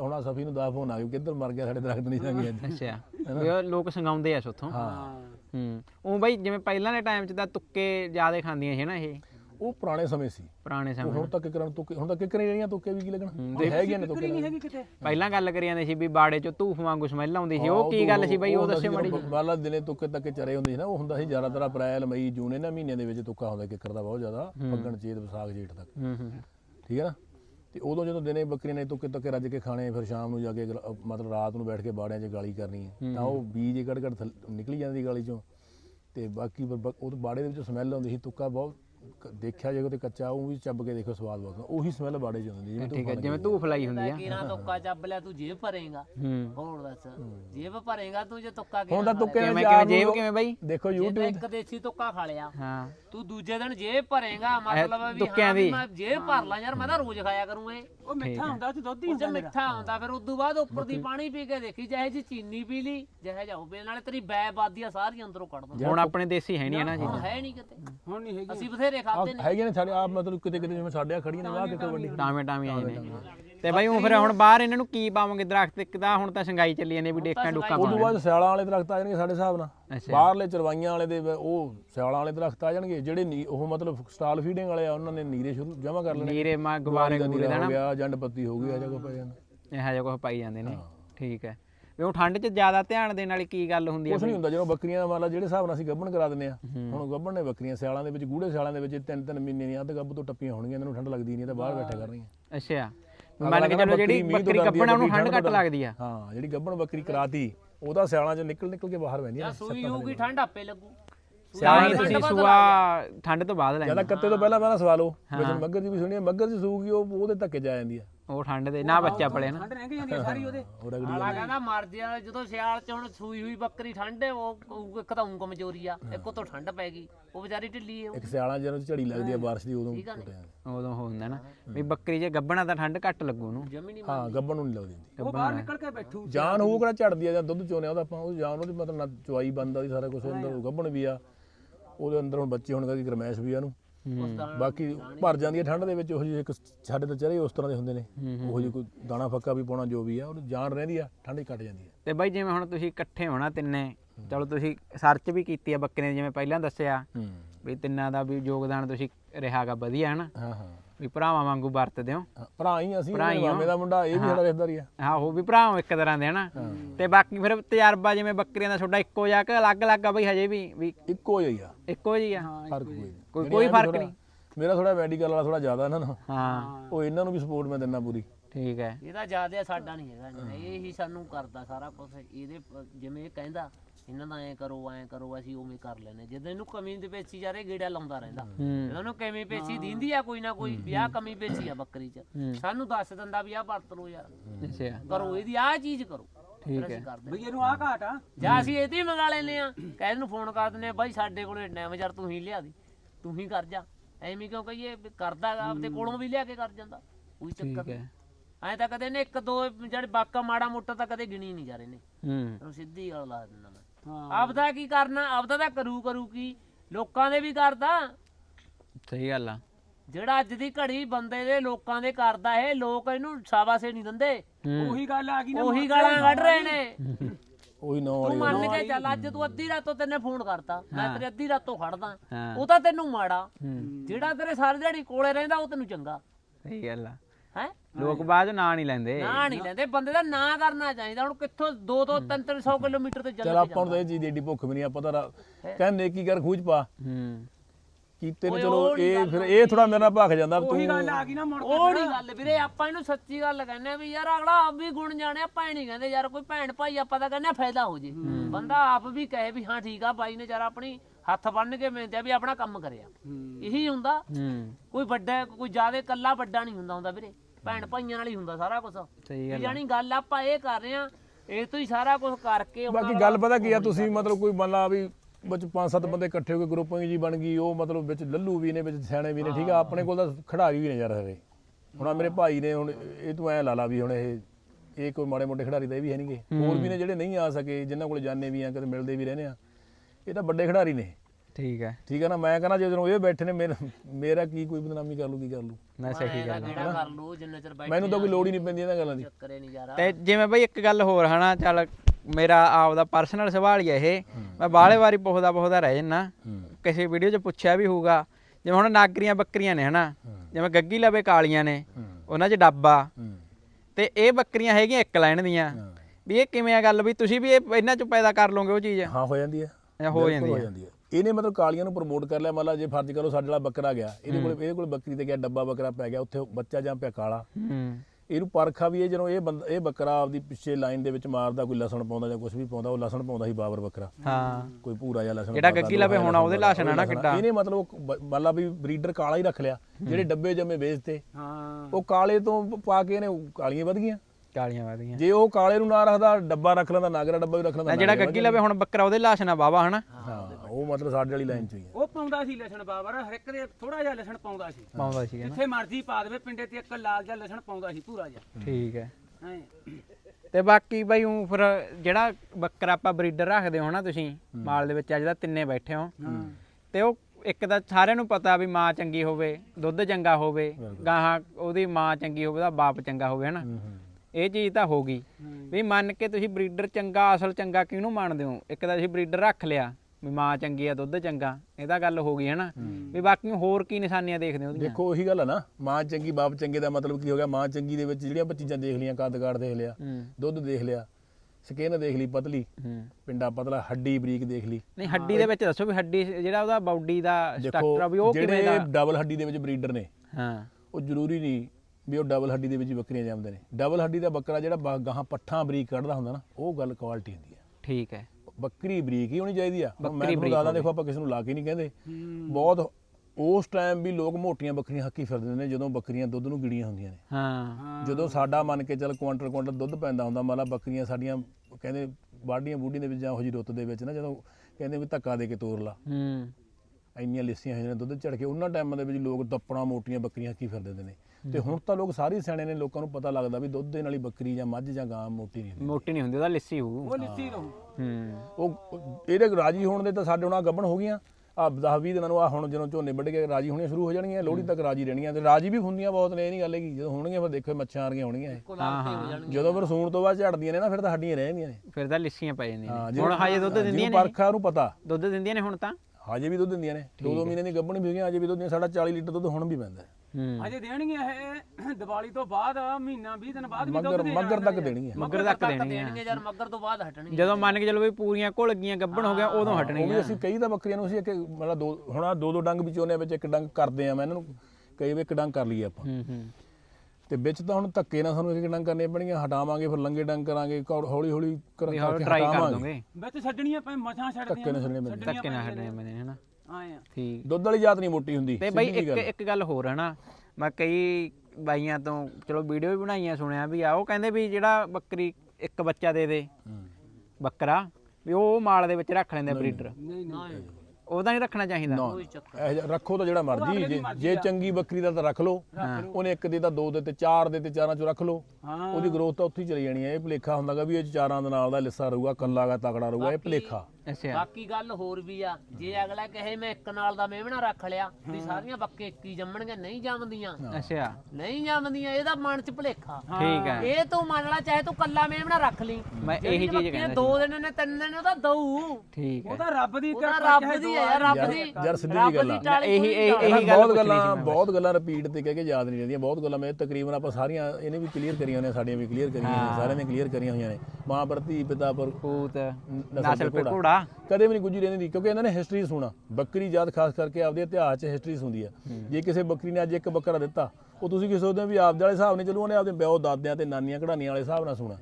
ਹੁਣ ਆ ਸਫੀ ਨੂੰ ਦਾ ਫੋਨ ਆ ਗਿਆ ਕਿੱਧਰ ਮਰ ਗਿਆ ਸਾਡੇ ਦਰਖਤ ਨਹੀਂ ਸੰਗੇ ਅੱਛਾ। ਵੀ ਉਹ ਲੋਕ ਸੰਗਾਉਂਦੇ ਆ ਸੁੱਥੋਂ ਹਾਂ। ਹੂੰ। ਉਹ ਬਈ ਜਿਵੇਂ ਪਹਿਲਾਂ ਦੇ ਟਾਈਮ 'ਚ ਤਾਂ ਤੁੱਕੇ ਜ਼ਿਆਦਾ ਖਾਂਦੀਆਂ ਸੀ ਨਾ ਇਹ। ਉਹ ਪੁਰਾਣੇ ਸਮੇਂ ਸੀ। ਪੁਰਾਣੇ ਸਮੇਂ। ਹੁਣ ਤੱਕ ਕਿਕਰਾਂ ਤੁੱਕੇ ਹੁਣ ਤੱਕ ਕਿਕਰਾਂ ਜਿਹੜੀਆਂ ਤੁੱਕੇ ਵੀ ਕੀ ਲੱਗਣ? ਉਹ ਹੈਗੀਆਂ ਨੇ ਤੁੱਕੇ ਲੱਗਣ। ਪਹਿਲਾਂ ਗੱਲ ਕਰੀ ਜਾਂਦੇ ਸੀ ਵੀ ਬਾੜੇ 'ਚ ਧੂਫ ਵਾਂਗੂ ਸਮੈਲ ਆਉਂਦੀ ਸੀ। ਉਹ ਕੀ ਗੱਲ ਸੀ ਬਈ? ਉਹ ਦੱਸਿਓ ਮਾੜੀ ਬਾਲਾ ਦਿਨੇ ਤੁੱਕੇ ਤੱਕੇ ਚਰੇ ਹੁੰਦੇ ਸੀ ਨਾ ਉਹ ਹੁੰਦਾ ਸੀ ਜ਼ਿਆਦਾਤਰ ਅਪ੍ਰੈਲ ਮਈ ਜੂਨ ਇਹਨਾਂ ਮਹੀਨਿਆਂ ਦੇ ਵਿੱਚ ਤੁੱਕਾ ਹੁੰਦਾ ਕਿੱਕਰ ਦਾ ਬਹੁਤ ਜ਼ਿਆਦਾ ਫੱਗਣ ਚੇਤ ਵਿਸਾਖ ਜੇਠ ਤੱਕ। ਹੂੰ ਹੂੰ। ਠੀਕ ਹੈ ਨਾ? ਤੇ ਉਦੋਂ ਜਦੋਂ ਦਿਨੇ ਬੱਕਰੀਆਂ ਨੇ ਤੁੱਕੇ ਤੱਕੇ ਰੱਜ ਕੇ ਖਾਣੇ ਫਿਰ ਸ਼ਾਮ ਨੂੰ ਜਾ ਕੇ ਗਲ- ਅਹ ਮਤਲਬ ਰਾਤ ਨੂੰ ਬੈਠ ਕੇ ਬਾੜਿਆਂ 'ਚ ਗਾਲੀ ਕਰਨੀ ਤਾਂ ਉਹ ਬੀਜ ਗੜ ਗੜ ਨਿਕਲੀ ਜਾਂਦੀ ਗਾਲੀ 'ਚੋਂ। ਤੇ ਬਾਕੀ ਫਿਰ ਬ- ਉਹ ਤੋਂ ਬਾੜੇ ਦੇ ਵਿੱਚ ਸਮੈਲ ਆਉਂਦੀ ਸੀ ਤੁੱਕਾ ਬਹੁਤ ਕ- ਦੇਖਿਆ ਜੇ ਤੇ ਕੱਚਾ ਉਹ ਵੀ ਚੱਬ ਕੇ ਦੇਖੋ ਸਵਾਦ ਬਹੁਤ ਆਉਂਦਾ। ਉਹੀ ਸਮੈਲ ਬਾੜੇ 'ਚ ਆਉਂਦੀ ਜਿਵੇਂ ਠੀਕ ਹੈ ਜਿਵੇਂ ਧੂਫ ਲਾਈ ਹੁੰਦੀ ਆ। ਕਿਰਾਂ ਤੁੱਕਾ ਚੱਬ ਲਿਆ ਤੂੰ ਜੇਬ ਭਰੇਗਾ। ਹੂੰ। ਹੋਰ ਦੱਸ ਜੇਬ ਭਰੇਗਾ ਤੂੰ ਜੇ ਤੁੱਕਾ ਹੁਣ ਤਾਂ ਤੁੱਕੇ ਕਿਵੇਂ ਕਿਵੇਂ ਜੇਬ ਕਿਵੇਂ ਬਈ? ਦੇਖੋ ਜੇ YouTube ਇੱਕ ਦੇਸੀ ਤੁੱਕਾ ਖਾ ਲਿਆ ਹਾਂ। ਤੂੰ ਦੂਜੇ ਦਿਨ ਜੇਬ ਭਰੇਗਾ ਮਤਲਬ ਵੀ ਤੁੱਕਿਆਂ ਹਾਂ ਵੀ ਦੀ। ਮੈਂ ਜੇਬ ਭਰ ਲਾਂ ਯਾਰ ਮੈਂ ਤਾਂ ਰੋਜ਼ ਖਾਇਆ ਕਰੂੰ ਇਹ। ਉਹ ਮਿੱਠਾ ਹੁੰਦਾ ਤੇ ਦੁੱਧ ਹੀ ਉਹ 'ਚ ਮਿੱਠਾ ਹੁੰਦਾ ਫਿਰ ਉਦੋਂ ਬਾਅਦ ਉੱਪਰ ਦੀ ਪਾਣੀ ਪੀ ਕੇ ਦੇਖੀ ਜਿਹੇ ਜੀ ਚੀਨੀ ਪੀ ਲਈ ਜਿਹੇ ਜਾ ਹੋਵੇ ਨਾਲੇ ਤੇਰੀ ਬੈ ਬਾਦੀਆਂ ਸਾਰੀਆਂ ਅੰਦਰੋਂ ਕੱਢ ਦੋ ਹੁਣ ਆਪਣੇ ਦੇਸੀ ਹੈ ਨਹੀਂ ਨਾ ਜੀ ਹੈ ਨਹੀਂ ਕਿਤੇ। ਹੁਣ ਨਹੀਂ ਹੈਗੀ ਅਸੀਂ ਬਥੇਰੇ ਨੇ। ਹੈਗੇ ਨੇ ਸਾਡੇ ਆਪ ਮਤਲਬ ਕਿਤੇ ਕਿਤੇ ਜਿਵੇਂ ਸਾਡੇ ਆ ਖੜੀਆਂ ਨੇ ਵਾਹ ਕਿਤੇ ਵੱਡੀ ਟਾਵੇਂ ਟਾਵੇਂ ਆਏ ਨੇ। ਤੇ ਬਾਈ ਉਹ ਫਿਰ ਹੁਣ ਬਾਹਰ ਇਹਨਾਂ ਨੂੰ ਕੀ ਪਾਵਾਂਗੇ ਦਰਖਤ? ਇੱਕ ਤਾਂ ਹੁਣ ਤਾਂ ਸੰਗਾਈ ਚੱਲੀ ਜਾਂਦੀ ਵੀ ਡੇਕਾਂ ਡੁੱਕਾ ਉਦੋਂ ਪਾਵਾਂਗੇ ਬਾਅਦ ਸਿਆਲਾਂ ਵਾਲੇ ਦਰਖਤ ਆ ਜਾਣਗੇ ਸਾਡੇ ਹਿਸਾਬ ਨਾਲ। ਬਾਹਰਲੇ ਚਰਵਾਈਆਂ ਵਾਲੇ ਦੇ ਉਹ ਸਿਆਲਾਂ ਵਾਲੇ ਦਰਖਤ ਆ ਜਾਣਗੇ ਜਿਹੜੇ ਉਹ ਮਤਲਬ ਸਟਾਲ ਫੀਡਿੰਗ ਵਾਲੇ ਆ ਉਹਨਾਂ ਨੇ ਨੀਰੇ ਸ਼ੁਰੂ ਜਮਾ ਕਰ ਲੈਣੇ। ਨੀਰੇ ਮਾ ਗਵਾਰੇ ਗੂਰੇ ਦਾ ਹੋ ਨਾ। ਜੰਡ ਪੱਤੀ ਹੋ ਗਈ ਆ ਜਗੋ ਪੈ ਜਾਂਦਾ। ਇਹੋ ਜਿਹਾ ਕੁਝ ਪਾਈ ਜਾਂਦੇ ਨੇ। ਠੀਕ ਹੈ। ਵੀ ਉਹ ਠੰਡ 'ਚ ਜ਼ਿਆਦਾ ਧਿਆਨ ਦੇਣ ਵਾਲੀ ਕੀ ਗੱਲ ਹੁੰਦੀ ਆ ਕੁਛ ਨਹੀਂ ਹੁੰਦਾ ਜਦੋਂ ਬੱਕਰੀਆਂ ਦਾ ਮਤਲਬ ਜਿਹੜੇ ਹਿਸਾਬ ਨਾਲ ਅਸੀਂ ਗੱਭਣ ਕਰਾ ਦਿੰਦੇ ਆ ਹੁਣ ਗੱਭਣ ਨੇ ਬੱਕਰੀਆਂ ਸਿਆਲਾਂ ਦੇ ਵਿੱਚ ਗੂੜੇ ਸਿਆਲਾਂ ਦੇ ਵਿੱਚ ਤਿੰਨ ਤਿੰਨ ਮਹੀਨੇ ਦੀਆਂ ਅੱਧ ਗੱਭ ਤੋਂ ਟੱਪੀਆਂ ਹੋਣਗੀਆਂ ਇਹਨਾਂ ਨੂੰ ਠੰਡ ਲੱਗਦੀ ਨਹੀਂ ਤਾਂ ਬਾਹਰ ਬੈਠੇ ਕਰਨੀਆਂ ਅੱਛਾ। ਮੰਨ ਕੇ ਚੱਲੋ ਜਿਹੜੀ ਬੱਕਰੀ ਕੱਪਣਾ ਉਹਨੂੰ ਠੰਡ ਘੱਟ ਲੱਗਦੀ ਆ। ਹਾਂ ਜਿਹੜੀ ਗੱਭਣ ਬੱਕਰੀ ਕਰਾਤੀ ਉਹਦਾ ਸਿਆਲਾਂ 'ਚ ਨਿਕਲ ਨਿਕਲ ਕੇ ਬਾਹਰ ਪੈਂਦੀਆਂ ਜਾਂ ਸੂਈ ਹੋਊਗੀ ਠੰਡ ਆਪੇ ਲੱਗੂ। ਤਾਂ ਹੀ ਤੁਸੀਂ ਸੂਆ ਠੰਡ ਤੋਂ ਬਾਅਦ ਲੈਂਦੇ ਜ਼ਿਆਦਾ ਕੱਤੇ ਤੋਂ ਪਹਿਲਾਂ ਪਹਿਲਾਂ ਸਵਾਲੋ ਵਿੱਚ ਮੱਗਰ ਦੀ ਵੀ ਸੁਣੀ ਮੱਗਰ ਦੀ ਸੂਗੀ ਉਹ ਉਹਦੇ ਧੱਕੇ ਜਾ ਜਾਂਦੀ ਆ। ਉਹ ਠੰਡ ਦੇ ਨਾ ਬੱਚਾ ਪਲੇ ਨਾ। ਠੰਡ ਰਹਿ ਜਾਂਦੀ ਆ ਸਾਰੀ ਉਹਦੇ। ਉਹ ਰਗੜੀ ਆਲਾ ਕਹਿੰਦਾ ਮਰ ਜਾ ਜਦੋਂ ਸਿਆਲ ਚ ਹੁਣ ਸੂਈ ਹੋਈ ਬੱਕਰੀ ਠੰਡ ਹੈ ਉਹ ਉਹ ਇੱਕ ਤਾਂ ਊਂ ਕਮਜ਼ੋਰੀ ਆ ਇੱਕ ਤੋਂ ਠੰਡ ਪੈ ਗਈ ਉਹ ਵਿਚਾਰੀ ਢਿੱਲੀ ਹੈ। ਇੱਕ ਸਿਆਲਾਂ ਜਦੋਂ ਝੜੀ ਲੱਗਦੀ ਆ ਬਾਰਿਸ਼ ਦੀ ਉਦੋਂ ਜਾਂਦੀ ਉਦੋਂ ਹੋ ਹੁੰਦਾ ਨਾ। ਵੀ ਬੱਕਰੀ ਜੇ ਗੱਬਣਾ ਤਾਂ ਠੰਡ ਘੱਟ ਲੱਗੂ ਉਹਨੂੰ। ਜਮੀ ਨਹੀਂ ਹਾਂ ਗੱਭਣ ਨੂੰ ਨਹੀਂ ਲੱਗਦੀ ਉਹ ਬਾਹਰ ਨਿਕਲ ਕੇ ਬੈਠੂ ਜਾਨ ਹੋਊ ਕਿਹੜਾ ਝੜਦੀ ਆ ਜਾਂ ਦੁੱਧ ਚੋਨੇ ਉਹਦਾ ਆਪਾਂ ਉਹ ਜਾਨ ਉਹਦੀ ਮਤਲਬ ਨਾ ਚਵਾਈ ਬੰਦਾ ਦੀ ਸਾਰਾ ਕੁਝ ਅੰਦਰ ਗੱਭਣ ਵੀ ਆ। ਉਹਦੇ ਅੰਦਰ ਹੁਣ ਬੱਚੇ ਹੋਣ ਕਰਕੇ ਗਰਮੈਸ਼ ਵੀ ਆ ਉਹਨੂੰ। ਬਾਕੀ ਭਰ ਜਾਂਦੀ ਹੈ ਠੰਡ ਦੇ ਵਿੱਚ ਉਹ ਜਿਹੇ ਇੱਕ ਸਾਡੇ ਤਾਂ ਚਰੇ ਉਸ ਤਰ੍ਹਾਂ ਦੇ ਹੁੰਦੇ ਨੇ। ਉਹ ਜਿਹੀ ਕੋਈ ਦਾਣਾ ਫੱਕਾ ਵੀ ਪਾਉਣਾ ਜੋ ਵੀ ਆ ਉਹਨੂੰ ਜਾਨ ਰਹਿੰਦੀ ਆ ਠੰਡ ਹੀ ਕੱਟ ਜਾਂਦੀ ਆ। ਤੇ ਬਾਈ ਜਿਵੇਂ ਹੁਣ ਤੁਸੀਂ ਇਕੱਠੇ ਹੋਣਾ ਤਿੰਨੇ ਚਲੋ ਤੁਸੀਂ ਸਰਚ ਵੀ ਕੀਤੀ ਆ ਬੱਕਰੇ ਦੀ ਜਿਵੇਂ ਪਹਿਲਾਂ ਦੱਸਿਆ ਹੂੰ। ਵੀ ਤਿੰਨਾਂ ਦਾ ਵੀ ਯੋਗਦਾਨ ਤੁਸੀਂ ਰਿਹਾਗਾ ਵਧੀਆ ਹੈ ਨਾ ਹਾਂ ਹਾਂ। ਵੀ ਭਰਾਵਾਂ ਵਾਂਗੂ ਵਰਤਦੇ ਹੋ? ਹਾਂ, ਭਰਾ ਹੀ ਅਸੀਂ ਭਰਾ ਹੀ ਮਾਮੇ ਦਾ ਮੁੰਡਾ ਇਹ ਵੀ ਸਾਡਾ ਰਿਸ਼ਤੇਦਾਰ ਹੀ ਆ। ਹਾਂ ਉਹ ਵੀ ਭਰਾਵਾਂ ਇੱਕ ਤਰ੍ਹਾਂ ਦੇ ਹਨਾ? ਤੇ ਬਾਕੀ ਫਿਰ ਤਜਰਬਾ ਜਿਵੇਂ ਬੱਕਰੀਆਂ ਦਾ ਤੁਹਾਡਾ ਇੱਕੋ ਜਿਹਾ ਕਿ ਅਲੱਗ-ਅਲੱਗ ਆ ਬਈ ਹਜੇ ਵੀ ਵੀ ਇੱਕੋ ਹੀ ਆ। ਇੱਕੋ ਜੀ ਆ ਫ਼ਰਕ ਕੋਈ। ਨਹੀਂ ਕੋਈ ਫ਼ਰਕ ਨਹੀਂ। ਮੇਰਾ ਥੋੜਾ ਮੈਡੀਕਲ ਵਾਲਾ ਥੋੜਾ ਜ਼ਿਆਦਾ ਇਹਨਾਂ ਨੂੰ। ਹਾਂ। ਉਹ ਇਹਨਾਂ ਨੂੰ ਵੀ ਸਪੋਰਟ ਮੈਂ ਦਿੰਦਾ ਪੂਰੀ। ਠੀਕ ਹੈ। ਇਹਦਾ ਜ਼ਿਆਦਾ ਸਾਡਾ ਨਹੀਂ ਹੈਗਾ ਇੰਨਾ। ਇਹ ਹੀ ਸਾਨੂੰ ਕਰਦਾ ਸਾਰਾ ਕੁਝ ਇਹਦੇ ਪ- ਜਿਵੇਂ ਇਹ ਕਹਿੰਦਾ ਇਹਨਾਂ ਦਾ ਐ ਕਰੋ ਐ ਕਰੋ ਅਸੀਂ ਉਵੇਂ ਕਰ ਲੈਨੇ ਜਦੋਂ ਇਹਨੂੰ ਕਮੀ ਦੇ ਪੇਚੀ ਜਾ ਰਹੇ ਗੇੜਾ ਲਾਉਂਦਾ ਰਹਿੰਦਾ। ਜਦੋਂ ਉਹਨੂੰ ਕਮੀ ਪੇਚੀ ਦਿੰਦੀ ਆ ਕੋਈ ਨਾ ਕੋਈ ਵੀ ਆਹ ਕਮੀ ਪੇਚੀ ਆ ਬੱਕਰੀ 'ਚ। ਸਾਨੂੰ ਦੱਸ ਦਿੰਦਾ ਵੀ ਆਹ ਵਰਤ ਲਓ ਯਾਰ। ਅੱਛਾ। ਕਰੋ ਇਹਦੀ ਆਹ ਚੀਜ਼ ਕਰੋ। ਠੀਕ ਹੈ। ਬਈ ਇਹਨੂੰ ਆ ਘਾਟ ਆ। ਜਾਂ ਅਸੀਂ ਇਹਦੀ ਮੰਗਾ ਲੈਨੇ ਆ। ਕਹਿੰਦੇ ਨੂੰ ਫੋਨ ਕਰ ਦਿੰਦੇ ਆ ਬਾਈ ਸਾਡੇ ਕੋਲੇ ਟਾਈਮ ਯਾਰ ਤੂੰ ਹੀ ਲਿਆ ਦੀ। ਤੂੰ ਹੀ ਕਰ ਜਾ। ਐਵੇਂ ਕਿਉਂ ਕਹੀਏ? ਕਰਦਾ ਆਪਦੇ ਕੋਲੋਂ ਵੀ ਲਿਆ ਕੇ ਕਰ ਜਾਂਦਾ। ਕੋਈ ਚੱਕਰ ਠੀਕ ਹੈ ਐ ਤਾਂ ਕਦੇ ਨੇ ਇੱਕ ਦੋ ਜਿਹੜੇ ਬਾਕਾ ਮਾੜਾ ਮੋਟਾ ਤਾਂ ਕਦੇ ਗਿਣੀ ਨਹੀਂ ਜਾ ਰਹੇ ਨੇ ਹੂੰ ਸਿੱਧੀ ਗੱਲ ਲਾ ਦਿੰਦਾ ਮੈਂ। ਹਾਂ। ਆਪਦਾ ਕੀ ਕਰਨਾ ਆਪਦਾ ਤਾਂ ਕਰੂ ਕਰੂ ਕੀ ਲੋਕਾਂ ਦੇ ਵੀ ਕਰਦਾ। ਸਹੀ ਗੱਲ ਆ। ਜਿਹੜਾ ਅੱਜ ਦੀ ਘੜੀ ਬੰਦੇ ਦੇ ਲੋਕਾਂ ਦੇ ਕਰਦਾ ਇਹ ਲੋਕ ਇਹਨੂੰ ਸ਼ਾਬਾਸ਼ੇ ਨਹੀਂ ਦਿੰਦੇ। ਹੂੰ। ਉਹੀ ਗੱਲ ਆ ਗਈ ਨਾ ਉਹੀ ਗਾਲਾਂ ਕੱਢ ਰਹੇ ਨੇ। ਉਹੀ ਨੌ ਤੂੰ ਵਾਲੀ ਮੰਨ ਕੇ ਚੱਲ ਅੱਜ ਤੂੰ ਅੱਧੀ ਰਾਤੋਂ ਤੈਨੇ ਫੋਨ ਕਰਤਾ ਮੈਂ ਤੇਰੇ ਅੱਧੀ ਰਾਤੋਂ ਖੜਦਾ। ਹਾਂ। ਉਹ ਤਾਂ ਤੈਨੂੰ ਮਾੜਾ। ਹੂੰ। ਜਿਹੜਾ ਤੇਰੇ ਸਾਰੀ ਦਿਹਾੜੀ ਕੋਲੇ ਰਹਿੰਦਾ ਉਹ ਤੈਨੂੰ ਚੰਗਾ। ਸਹੀ ਗੱਲ ਆ। ਹੈ? ਲੋਕ ਬਾਅਦ ਨਾਂ ਨਹੀਂ ਲੈਂਦੇ। ਨਾ ਨਹੀਂ ਲੈਂਦੇ ਬੰਦੇ ਦਾ ਨਾਂ ਕਰਨਾ ਚਾਹੀਦਾ ਹੁਣ ਕਿੱਥੋਂ 2 ਤੋਂ 3 300 ਕਿਲੋਮੀਟਰ ਤੇ ਚੱਲ ਚਲ ਆਪਾਂ ਨੂੰ ਤਾਂ ਇਹ ਚੀਜ਼ ਦੀ ਏਡੀ ਭੁੱਖ ਵੀ ਨਹੀਂ ਆਪਾਂ ਤਾਂ ਰਾ- ਕਹਿੰਦੇ ਕੀ ਕਰ ਖੂਜ ਪਾ। ਹੂੰ। ਕੀਤੇ ਨੇ ਚਲੋ ਇਹ ਫਿਰ ਇਹ ਥੋੜਾ ਮੇਰੇ ਨਾਲ ਭੱਖ ਜਾਂਦਾ ਵੀ ਉਹੀ ਤੂੰ ਗੱਲ ਆ ਗਈ ਨਾ ਮੁੜ ਕੇ ਉਹ ਨਹੀਂ ਗੱਲ ਵੀਰੇ ਆਪਾਂ ਇਹਨੂੰ ਸੱਚੀ ਗੱਲ ਕਹਿੰਦੇ ਆ ਵੀ ਯਾਰ ਅਗਲਾ ਆਪ ਵੀ ਗੁਣ ਜਾਣੇ ਆਪਾਂ ਇਹ ਨਹੀਂ ਕਹਿੰਦੇ ਯਾਰ ਕੋਈ ਭੈਣ ਭਾਈ ਆਪਾਂ ਤਾਂ ਕਹਿੰਦੇ ਆ ਫਾਇਦਾ ਹੋ ਜੇ। ਬੰਦਾ ਆਪ ਵੀ ਕਹੇ ਵੀ ਹਾਂ ਠੀਕ ਆ ਬਾਈ ਨੇ ਯਾਰ ਆਪਣੀ ਹੱਥ ਬੰਨ ਕੇ ਮਿਹਨਤ ਆ ਵੀ ਆਪਣਾ ਕੰਮ ਕਰਿਆ। ਇਹੀ ਹੁੰਦਾ। ਹੂੰ। ਕੋਈ ਵੱਡਾ ਕੋਈ ਜ਼ਿਆਦਾ ਕੱਲਾ ਵੱਡਾ ਨਹੀਂ ਹੁੰਦਾ ਹੁੰਦਾ ਵੀਰੇ। ਭੈਣ ਭਾਈਆਂ ਨਾਲ ਹੀ ਹੁੰਦਾ ਸਾਰਾ ਕੁਝ ਸਹੀ ਗੱਲ ਯਾਨੀ ਗੱਲ ਆਪਾਂ ਇਹ ਕਰ ਰਹੇ ਆ ਇਹ ਤੋਂ ਹੀ ਸਾਰਾ ਕੁਝ ਕਰਕੇ ਬਾਕੀ ਗੱਲ ਪਤਾ ਕੀ ਆ ਤੁਸੀਂ ਮਤਲਬ ਕੋਈ ਮੰਨ ਲਾ ਵੀ ਵਿੱਚ ਪੰਜ ਸੱਤ ਬੰਦੇ ਇਕੱਠੇ ਹੋ ਕੇ ਗਰੁੱਪ ਜੀ ਬਣ ਗਈ ਉਹ ਮਤਲਬ ਵਿੱਚ ਲੱਲੂ ਵੀ ਨੇ ਵਿੱਚ ਸਿਆਣੇ ਵੀ ਨੇ ਠੀਕ ਆ ਆਪਣੇ ਕੋਲ ਤਾਂ ਖਿਡਾਰੀ ਵੀ ਨੇ ਯਾਰ ਹਰੇ ਹੁਣ ਆਹ ਮੇਰੇ ਭਾਈ ਨੇ ਹੁਣ ਇਹ ਤੂੰ ਐ ਲਾ ਲਾ ਵੀ ਹੁਣ ਇਹ ਇਹ ਕੋਈ ਮਾੜੇ ਮੋਟੇ ਖਿਡਾਰੀ ਤਾਂ ਇਹ ਵੀ ਹੈ ਨਹੀਂਗੇ ਹੋਰ ਵੀ ਨੇ ਜਿਹੜੇ ਨਹੀਂ ਆ ਸਕੇ ਜਿਨ੍ਹਾਂ ਕੋਲ ਜਾਣੇ ਵੀ ਆ ਕਦੇ ਮਿਲਦੇ ਵੀ ਰਹਿੰਦੇ ਆ ਇਹ ਤਾਂ ਵੱਡੇ ਖਿਡਾਰੀ ਨੇ। ਠੀਕ ਹੈ। ਠੀਕ ਹੈ ਨਾ ਮੈਂ ਕਹਿੰਦਾ ਜਦੋਂ ਇਹ ਬੈਠੇ ਨੇ ਮੇਰਾ ਮੇਰਾ ਕੀ ਕੋਈ ਬਦਨਾਮੀ ਕਰ ਲੂ ਕੀ ਕਰ ਲੂ ਨਾ ਸਹੀ ਗੱਲ ਕਿਹੜਾ ਕਰ ਲੂ ਜਿੰਨਾ ਚਿਰ ਬੈਠੇ ਮੈਨੂੰ ਤਾਂ ਕੋਈ ਲੋੜ ਹੀ ਨਹੀਂ ਪੈਂਦੀ ਇਹਨਾਂ ਗੱਲਾਂ ਦੀ। ਚੱਕਰੇ ਨਹੀਂ ਯਾਰ। ਤੇ ਜਿਵੇਂ ਬਈ ਇੱਕ ਗੱਲ ਹੋਰ ਹਨਾ ਚੱਲ ਮੇਰਾ ਆਪਦਾ ਪਰਸਨਲ ਸਵਾਲ ਹੀ ਹੈ ਇਹ। ਮੈਂ ਬਾਹਲੇ ਵਾਰੀ ਪੁੱਛਦਾ ਪੁੱਛਦਾ ਰਹਿ ਜੰਨਾ। ਕਿਸੇ ਵੀਡੀਓ 'ਚ ਪੁੱਛਿਆ ਵੀ ਹੋਊਗਾ। ਜਿਵੇਂ ਹੁਣ ਨਾਗਰੀਆਂ ਬੱਕਰੀਆਂ ਨੇ ਹਨਾ। ਜਿਵੇਂ ਗੱਗੀ ਲਵੇ ਕਾਲੀਆਂ ਨੇ ਉਹਨਾਂ 'ਚ ਡੱਬਾ। ਤੇ ਇਹ ਬੱਕਰੀਆਂ ਹੈਗੀਆਂ ਇੱਕ ਲਾਈਨ ਦੀਆਂ। ਵੀ ਇਹ ਕਿਵੇਂ ਆ ਗੱਲ? ਵੀ ਤੁਸੀਂ ਵੀ ਇਹ ਇਹਨਾਂ 'ਚ ਪੈਦਾ ਕਰ ਲਓਗੇ ਉਹ ਚੀਜ਼? ਹਾਂ ਹੋ ਹੈ। ਹੋ ਜਾਂਦੀ ਹੋ ਹੈ। ਜਾਂਦੀ ਹੈ। ਇਹਨੇ ਮਤਲਬ ਕਾਲੀਆਂ ਨੂੰ ਪ੍ਰਮੋਟ ਕਰ ਲਿਆ ਮੰਨ ਲਾ ਜੇ ਫਰਜ਼ ਕਰੋ ਸਾਡੇ ਵਾਲਾ ਬੱਕਰਾ ਗਿਆ ਇਹਦੇ ਕੋਲ ਇਹਦੇ ਕੋਲ ਬੱਕਰੀ ਤੇ ਗਿਆ ਡੱਬਾ ਬੱਕਰਾ ਪੈ ਗਿਆ ਉੱਥੇ ਬੱਚਾ ਜਾਂ ਪਿਆ ਕਾਲਾ। ਹੂੰ। ਇਹਨੂੰ ਪਰਖਾ ਵੀ ਇਹ ਜਦੋਂ ਇਹ ਬੰਦਾ ਇਹ ਬੱਕਰਾ ਆਪਦੀ ਪਿੱਛੇ ਲਾਈਨ ਦੇ ਵਿੱਚ ਮਾਰਦਾ ਕੋਈ ਲਸਣ ਪਾਉਂਦਾ ਜਾਂ ਕੁਝ ਵੀ ਪਾਉਂਦਾ ਉਹ ਲਸਣ ਪਾਉਂਦਾ ਸੀ ਬਾਬਰ ਬੱਕਰਾ। ਹਾਂ। ਕੋਈ ਪੂਰਾ ਜਿਹਾ ਲਸਣ ਜਿਹੜਾ ਗੱਗੀ ਲਵੇ ਹੋਣਾ ਉਹਦੇ ਲਸਣ ਆ ਨਾ ਕਿੱਡਾ ਇਹਨੇ ਮਤਲਬ ਉਹ ਬ- ਮੰਨ ਲਾ ਵੀ ਬਰੀਡਰ ਕਾਲਾ ਹੀ ਰੱਖ ਲਿਆ ਜਿਹੜੇ ਡੱਬੇ ਜੰਮੇ ਵੇਚਤੇ ਹਾਂ। ਉਹ ਕਾਲੇ ਤੋਂ ਪਾ ਕੇ ਇਹਨੇ ਕਾਲੀਆਂ ਵਧ ਗਈਆਂ। ਕਾਲੀਆਂ ਵਾਦੀਆਂ ਜੇ ਉਹ ਕਾਲੇ ਨੂੰ ਨਾ ਰੱਖਦਾ ਡੱਬਾ ਰੱਖ ਲੈਂਦਾ ਨਾਗਰਾ ਡੱਬਾ ਵੀ ਰੱਖ ਲੈਂਦਾ ਜਿਹੜਾ ਗੱਗੀ ਲਵੇ ਹੁਣ ਬੱਕਰਾ ਉਹਦੇ ਲਾਸ਼ ਨਾ ਬਾਵਾ ਹਨਾ? ਹਾਂ। ਉਹ ਮਤਲਬ ਸਾਡੇ ਵਾਲੀ ਲਾਈਨ ਚ ਹੀ ਹੈ ਉਹ ਪਾਉਂਦਾ ਸੀ ਲਸਣ ਬਾਬਰ ਹਰ ਇੱਕ ਦੇ ਥੋੜਾ ਜਿਹਾ ਲਸਣ ਪਾਉਂਦਾ ਸੀ। ਪਾਉਂਦਾ ਸੀਗਾ ਨਾ ਜਿੱਥੇ ਮਰਜ਼ੀ ਪਾ ਦੇਵੇ ਪਿੰਡੇ ਤੇ ਇੱਕ ਲਾਲ ਜਿਹਾ ਲਸਣ ਪਾਉਂਦਾ ਸੀ ਪੂਰਾ ਜਿਹਾ। ਠੀਕ ਹੈ। ਐਂ ਤੇ ਬਾਕੀ ਬਈ ਉਹ ਫਿਰ ਜਿਹੜਾ ਬੱਕਰਾ ਆਪਾਂ ਬਰੀਡਰ ਰੱਖਦੇ ਹੋ ਨਾ ਤੁਸੀਂ ਮਾਲ ਦੇ ਵਿੱਚ ਆ ਜਿਹੜਾ ਤਿੰਨੇ ਬੈਠੇ ਹੋ। ਤੇ ਉਹ ਇੱਕ ਤਾਂ ਸਾਰਿਆਂ ਨੂੰ ਪਤਾ ਵੀ ਮਾਂ ਚੰਗੀ ਹੋਵੇ ਦੁੱਧ ਚੰਗਾ ਹੋਵੇ ਗਾਹਾਂ ਉਹਦੀ ਮਾਂ ਚੰਗੀ ਹੋਵੇ ਉਹਦਾ ਬਾਪ ਚੰਗਾ ਹੋਵੇ ਹਨਾ। ਇਹ ਚੀਜ਼ ਤਾਂ ਹੋ ਗਈ। ਵੀ ਮੰਨ ਕੇ ਤੁਸੀਂ ਬਰੀਡਰ ਚੰਗਾ ਅਸਲ ਚੰਗਾ ਕਿਹਨੂੰ ਮੰਨਦੇ ਹੋ? ਇੱਕ ਤਾਂ ਤੁਸੀਂ ਬਰੀਡਰ ਰੱਖ ਲਿਆ। ਵੀ ਮਾਂ ਚੰਗੀ ਆ ਦੁੱਧ ਚੰਗਾ ਇਹ ਤਾਂ ਗੱਲ ਹੋ ਗਈ ਹਨਾ? ਵੀ ਬਾਕੀ ਹੋਰ ਕੀ ਨਿਸ਼ਾਨੀਆਂ ਦੇਖਦੇ ਹੋ ਉਹਦੀਆਂ? ਦੇਖੋ ਉਹੀ ਗੱਲ ਆ ਨਾ ਮਾਂ ਚੰਗੀ ਬਾਪ ਚੰਗੇ ਦਾ ਮਤਲਬ ਕੀ ਹੋ ਗਿਆ? ਮਾਂ ਚੰਗੀ ਦੇ ਵਿੱਚ ਜਿਹੜੀਆਂ ਆਪਾਂ ਚੀਜ਼ਾਂ ਦੇਖ ਲਈਆਂ ਕੱਦ ਕਾਠ ਦੇਖ ਲਿਆ ਹੂੰ। ਦੁੱਧ ਦੇਖ ਲਿਆ ਸਕਿਨ ਦੇਖ ਲਈ ਪਤਲੀ ਹੂੰ। ਪਿੰਡਾ ਪਤਲਾ ਹੱਡੀ ਬਰੀਕ ਦੇਖ ਲਈ। ਨਹੀਂ ਹੱਡੀ ਦੇ ਵਿੱਚ ਦੱਸੋ ਵੀ ਹੱਡੀ ਜਿਹੜਾ ਉਹਦਾ ਬਾਡੀ ਦਾ ਸਟਰਕਚਰ ਆ ਵੀ ਉਹ ਕਿਵੇਂ ਜਿਹੜੇ ਦਾ? ਡਬਲ ਹੱਡੀ ਦੇ ਵਿੱਚ ਬਰੀਡਰ ਨੇ ਹਾਂ। ਉਹ ਜ਼ਰੂਰੀ ਨਹੀਂ ਵੀ ਉਹ ਡਬਲ ਹੱਡੀ ਦੇ ਵਿੱਚ ਹੀ ਬੱਕਰੀਆਂ ਜੰਮਦੇ ਨੇ। ਡਬਲ ਹੱਡੀ ਦਾ ਬੱਕਰਾ ਜਿਹੜਾ ਗਾਹਾਂ ਪੱਠਾਂ ਬਰੀਕ ਕੱਢਦਾ ਹੁੰਦਾ ਨਾ ਉਹ ਗੱਲ ਕੁਆਲਿਟੀ ਹੁੰਦੀ ਹੈ ਠੀਕ ਹੈ। ਬੱਕਰੀ ਬਰੀਕ ਹੀ ਹੋਣੀ ਚਾਹੀਦੀ ਆ। ਹੁਣ ਮੈਂ ਤੁਹਾਨੂੰ ਦੱਸਦਾ ਦੇਖੋ ਆਪਾਂ ਕਿਸੇ ਨੂੰ ਲਾ ਕੇ ਨਹੀਂ ਕਹਿੰਦੇ। ਬਹੁਤ ਉਸ ਟਾਈਮ ਵੀ ਲੋਕ ਮੋਟੀਆਂ ਬੱਕਰੀਆਂ ਹੱਕੀ ਫਿਰਦੇ ਨੇ ਜਦੋਂ ਬੱਕਰੀਆਂ ਦੁੱਧ ਨੂੰ ਗਿੜੀਆਂ ਹੁੰਦੀਆਂ ਨੇ। ਹਾਂ। ਜਦੋਂ ਸਾਡਾ ਮੰਨ ਕੇ ਚੱਲ ਕੁਆਂਟਲ ਕੁਆਂਟਲ ਦੁੱਧ ਪੈਂਦਾ ਹੁੰਦਾ ਮੰਨ ਲਾ ਬੱਕਰੀਆਂ ਸਾਡੀਆਂ ਕਹਿੰਦੇ ਵਾਢੀਆਂ ਬੂਢੀਆਂ ਦੇ ਵਿੱਚ ਜਾਂ ਉਹ ਜੀ ਰੁੱਤ ਦੇ ਵਿੱਚ ਨਾ ਜਦੋਂ ਕਹਿੰਦੇ ਵੀ ਧੱਕਾ ਦੇ ਕੇ ਤੋਰ ਲਾ। ਹੂੰ। ਇੰਨੀਆਂ ਲਿੱਸੀਆਂ ਹੋਈਆਂ ਨੇ ਦੁੱਧ ਝੜ ਕੇ। ਉਹਨਾਂ ਟਾਈਮਾਂ ਦੇ ਵਿੱਚ ਲੋਕ ਦੱਪਣਾ ਮੋਟੀਆਂ ਬੱਕਰੀਆਂ ਕੀ ਫਿਰਦੇ ਨੇ। ਤੇ ਹੁਣ ਤਾਂ ਲੋਕ ਸਾਰੇ ਸਿਆਣੇ ਨੇ ਲੋਕਾਂ ਨੂੰ ਪਤਾ ਲੱਗਦਾ ਵੀ ਦੁੱਧ ਦੇ ਨਾਲ ਹੀ ਬੱਕਰੀ ਜਾਂ ਮੱਝ ਜਾਂ ਗਾਂ ਮੋਟੀ ਨਹੀਂ ਹੁੰਦੀ। ਮੋਟੀ ਨਹੀਂ ਹੁੰਦੀ ਉਹਦਾ ਲਿੱਸੀ ਹੋਊ। ਉਹ ਲਿੱਸੀ ਰਹੂ। ਹੂੰ। ਉਹ ਇਹਦੇ ਰਾਜੀ ਹੋਣ ਦੇ ਤਾਂ ਸਾਡੇ ਹੁਣ ਆ ਗੱਭਣ ਹੋ ਗਈਆਂ। ਆ 10 20 ਦਿਨਾਂ ਨੂੰ ਆ ਹੁਣ ਜਦੋਂ ਝੋਨੇ ਵੱਢ ਕੇ ਰਾਜੀ ਹੋਣੀਆਂ ਸ਼ੁਰੂ ਹੋ ਜਾਣਗੀਆਂ ਲੋਹੜੀ ਤੱਕ ਰਾਜੀ ਰਹਿਣੀਆਂ ਤੇ ਰਾਜੀ ਵੀ ਹੁੰਦੀਆਂ ਬਹੁਤ ਨੇ ਇਹ ਨਹੀਂ ਗੱਲ ਹੈਗੀ ਜਦੋਂ ਹੋਣਗੀਆਂ ਫਿਰ ਦੇਖੋ ਮੱਛਾਂ ਆ ਰਹੀਆਂ ਹੋਣਗੀਆਂ ਇਹ। ਜਦੋਂ ਫਿਰ ਸੂਣ ਤੋਂ ਬਾਅਦ ਝੜਦੀਆਂ ਨੇ ਨਾ ਫਿਰ ਤਾਂ ਹੱਡੀਆਂ ਰਹਿ ਜਾਂਦੀਆਂ ਨੇ। ਫਿਰ ਤਾਂ ਲਿੱਸੀਆਂ ਪੈ ਜਾਂਦੀਆਂ ਨੇ। ਹੁਣ ਹਜੇ ਦੁੱਧ ਦਿੰਦੀਆਂ ਨੇ। ਪਰਖਾ ਉਹਨੂੰ ਪਤਾ। ਦੁੱਧ ਦਿੰਦੀਆਂ ਨੇ ਹੁਣ ਤਾਂ? ਹਜੇ ਵੀ ਦੁੱਧ ਦਿੰਦੀਆਂ ਨੇ। ਦੋ ਦੋ ਮਹੀਨੇ ਦੀ ਗੱਭਣ ਵੀ ਹੋਈਆਂ ਹਜੇ ਵੀ ਦੁੱਧ ਦੀਆਂ ਸਾਡਾ 40 ਲੀਟਰ ਦੁੱਧ ਹੁਣ ਵੀ ਪੈਂਦਾ। ਹੈ। ਹੂੰ। ਅਜੇ ਦੇਣਗੀਆਂ ਇਹ ਦੀਵਾਲੀ ਤੋਂ ਬਾਅਦ ਮਹੀਨਾ 20 ਦਿਨ ਬਾਅਦ ਵੀ ਦੁੱਧ ਮੱਗਰ ਦੇ ਮੱਗਰ ਤੱਕ ਦੇਣਗੀਆਂ ਮੱਗਰ ਤੱਕ ਦੇਣੀਆਂ ਦੇਣਗੇ ਯਾਰ ਮੱਗਰ ਤੋਂ ਬਾਅਦ ਹਟਣਗੇ। ਜਦੋਂ ਮੰਨ ਕੇ ਚਲੋ ਵੀ ਪੂਰੀਆਂ ਘੁਲ ਗਈਆਂ ਗੱਭਣ ਹੋ ਗਿਆ ਉਦੋਂ ਉਹ ਹਟਣਗੀਆਂ। ਵੀ ਅਸੀਂ ਕਈ ਤਾਂ ਬੱਕਰੀਆਂ ਨੂੰ ਅਸੀਂ ਇੱਕ ਮਤਲਬ ਦੋ ਹੁਣ ਆਹ ਦੋ ਦੋ ਡੰਗ ਵਿਚੋਨੇ ਵਿੱਚ ਇੱਕ ਡੰਗ ਕਰਦੇ ਆ ਮੈਂ ਇਹਨਾਂ ਨੂੰ। ਕਈ ਵੀ ਇੱਕ ਡੰਗ ਕਰ ਲਈਏ ਆਪਾਂ। ਹੂੰ ਹੂੰ। ਤੇ ਵਿੱਚ ਤਾਂ ਹੁਣ ਧੱਕੇ ਨਾਲ ਸਾਨੂੰ ਇੱਕ ਡੰਗ ਕਰਨੇ ਪੈਣਗੀਆਂ ਹਟਾਵਾਂਗੇ ਫਿਰ ਲੰਗੇ ਡੰਗ ਕਰਾਂਗੇ ਹੌਲੀ ਹੌਲੀ ਕਰ ਵੀ ਹੋਰ ਕਰਕੇ ਟਰਾਈ ਕਰ ਹਟਾਵਾਂਗੇ। ਦੋਗੇ। ਵਿੱਚ ਛੱਡਣੀਆਂ ਪੈ ਮਸਾਂ ਛੱਡਦੀਆਂ ਧੱਕੇ ਨਾਲ ਛੱਡਣੇ ਪੈਂਦੇ ਧੱਕੇ ਨਾਲ ਹਟਣੇ ਮੈਨੇ ਹਨਾ? ਠੀਕ। ਦੁੱਧ ਵਾਲੀ ਜਾਤ ਨਹੀਂ ਮੋਟੀ ਹੁੰਦੀ ਤੇ ਬਈ ਇੱਕ ਇੱਕ ਗੱਲ ਹੋਰ ਹੈ ਨਾ ਮੈਂ ਕਈ ਬਾਈਆਂ ਤੋਂ ਚਲੋ ਵੀਡੀਓ ਵੀ ਬਣਾਈਆਂ ਸੁਣਿਆ ਵੀ ਆ ਉਹ ਕਹਿੰਦੇ ਵੀ ਜਿਹੜਾ ਬੱਕਰੀ ਇੱਕ ਬੱਚਾ ਦੇ ਦੇ ਬੱਕਰਾ ਵੀ ਉਹ ਮਾਲ ਦੇ ਵਿੱਚ ਰੱਖ ਲੈਂਦੇ ਬਰੀਡਰ ਨਹੀਂ। ਨਹੀਂ ਉਹਦਾ ਨਹੀਂ ਰੱਖਣਾ ਚਾਹੀਦਾ। ਚੱਕਰ। ਇਹ ਜਿਹਾ ਰੱਖੋ ਤਾਂ ਜਿਹੜਾ ਮਰਜ਼ੀ ਜੇ ਜੇ ਚੰਗੀ ਬੱਕਰੀ ਦਾ ਤਾਂ ਰੱਖ ਲਓ। ਉਹਨੇ ਇੱਕ ਦੇ ਤਾਂ ਦੋ ਦੇ ਤੇ ਚਾਰ ਦੇ ਤੇ ਚਾਰਾਂ ਚੋਂ ਰੱਖ ਲਓ। ਹਾਂ। ਉਹਦੀ ਗਰੋਥ ਤਾਂ ਉੱਥੇ ਹੀ ਚਲੀ ਜਾਣੀ ਹੈ। ਇਹ ਭਲੇਖਾ ਹੁੰਦਾਗਾ ਵੀ ਇਹ ਚਾਰਾਂ ਦੇ ਨਾਲ ਦਾ ਲਿੱਸਾ ਰਹੂਗਾ ਕੱਲਾਗਾ ਤਕੜਾ ਰਹੂਗਾ ਇਹ ਭਲੇਖਾ। ਅੱਛਾ। ਬਾਕੀ ਗੱਲ ਹੋਰ ਵੀ ਆ ਜੇ ਅਗਲਾ ਕਹੇ ਮੈਂ ਇੱਕ ਨਾਲ ਦਾ ਮੇਮਣਾ ਰੱਖ ਲਿਆ ਵੀ ਸਾਰੀਆਂ ਬੱਕੇ ਇੱਕ ਹੀ ਜੰਮਣਗੇ ਨਹੀਂ ਜੰਮਦੀਆਂ। ਅੱਛਾ। ਨਹੀਂ ਜੰਮਦੀਆਂ ਇਹਦਾ ਮਨ ਚ ਭੁਲੇਖਾ। ਠੀਕ ਹੈ। ਇਹ ਤੂੰ ਮੰਨ ਲੈ ਚਾਹੇ ਤੂੰ ਕੱਲਾ ਮੇਮਣਾ ਰੱਖ ਲਈ। ਮੈਂ ਇਹੀ ਚੀਜ਼ ਕਹਿੰਦਾ ਦੋ ਦਿਨ ਨੇ ਤਿੰਨ ਦਿਨ ਉਹਦਾ ਦਊ। ਠੀਕ ਉਹ ਹੈ ਤਾਂ ਰੱਬ ਦੀ ਉਹਦਾ ਕਿਰਪਾ ਰੱਬ ਦੀ ਹੈ ਯਾਰ ਰੱਬ ਦੀ ਯਾਰ ਸਿੱਧੀ ਰੱਬ ਜਿਹੀ ਗੱਲ ਆ। ਇਹੀ- ਇਹੀ- ਗੱਲ ਬਹੁਤ ਗੱਲਾਂ ਬਹੁਤ ਗੱਲਾਂ ਰਿਪੀਟ ਤੇ ਕਹਿ ਕੇ ਯਾਦ ਨਹੀਂ ਰਹਿੰਦੀਆਂ। ਬਹੁਤ ਗੱਲਾਂ ਮੈਂ ਤਕਰੀਬਨ ਆਪਾਂ ਸਾਰੀਆਂ ਇਹਨੇ ਵੀ ਕਲੀਅਰ ਕਰੀਆਂ ਨੇ ਸਾਡੀਆਂ ਵੀ ਕਲੀਅਰ ਕਰੀਆਂ ਨੇ ਸਾਰਿਆਂ ਨੇ ਕਲੀਅਰ ਕਰੀਆਂ ਹੋਈਆਂ ਨੇ। ਮਾਂ ਪਰ ਧੀ ਪਿਤਾ ਪਰ ਪੂਤ ਨਸਲ ਨਸਲ ਤੇ ਪੇ ਘੋੜਾ। ਕਦੇ ਵੀ ਨਹੀਂ ਗੁੱਜੀ ਰਹਿੰਦੀ ਕਿਉਂਕਿ ਇਹਨਾਂ ਨੇ ਹਿਸਟਰੀ ਸੁਣਾ ਬੱਕਰੀ ਜਾਤ ਖਾਸ ਕਰਕੇ ਆਪਦੇ ਇਤਿਹਾਸ 'ਚ ਹਿਸਟਰੀ ਹੁੰਦੀ ਆ। ਜੇ ਕਿਸੇ ਬੱਕਰੀ ਨੇ ਅੱਜ ਇੱਕ ਬੱਕਰਾ ਦਿੱਤਾ ਉਹ ਤੁਸੀਂ ਕੀ ਸੋਚਦੇ ਹੋ ਵੀ ਆਪਦੇ ਵਾਲੇ ਹਿਸਾਬ ਨਾਲ ਚੱਲੂ ਉਹਨੇ ਆਪਦੇ ਪਿਓ ਦਾਦਿਆਂ ਤੇ ਨਾਨੀਆਂ ਕਢਾਨੀਆਂ ਵਾਲੇ ਹਿਸਾਬ ਨਾਲ ਸੁਣਾ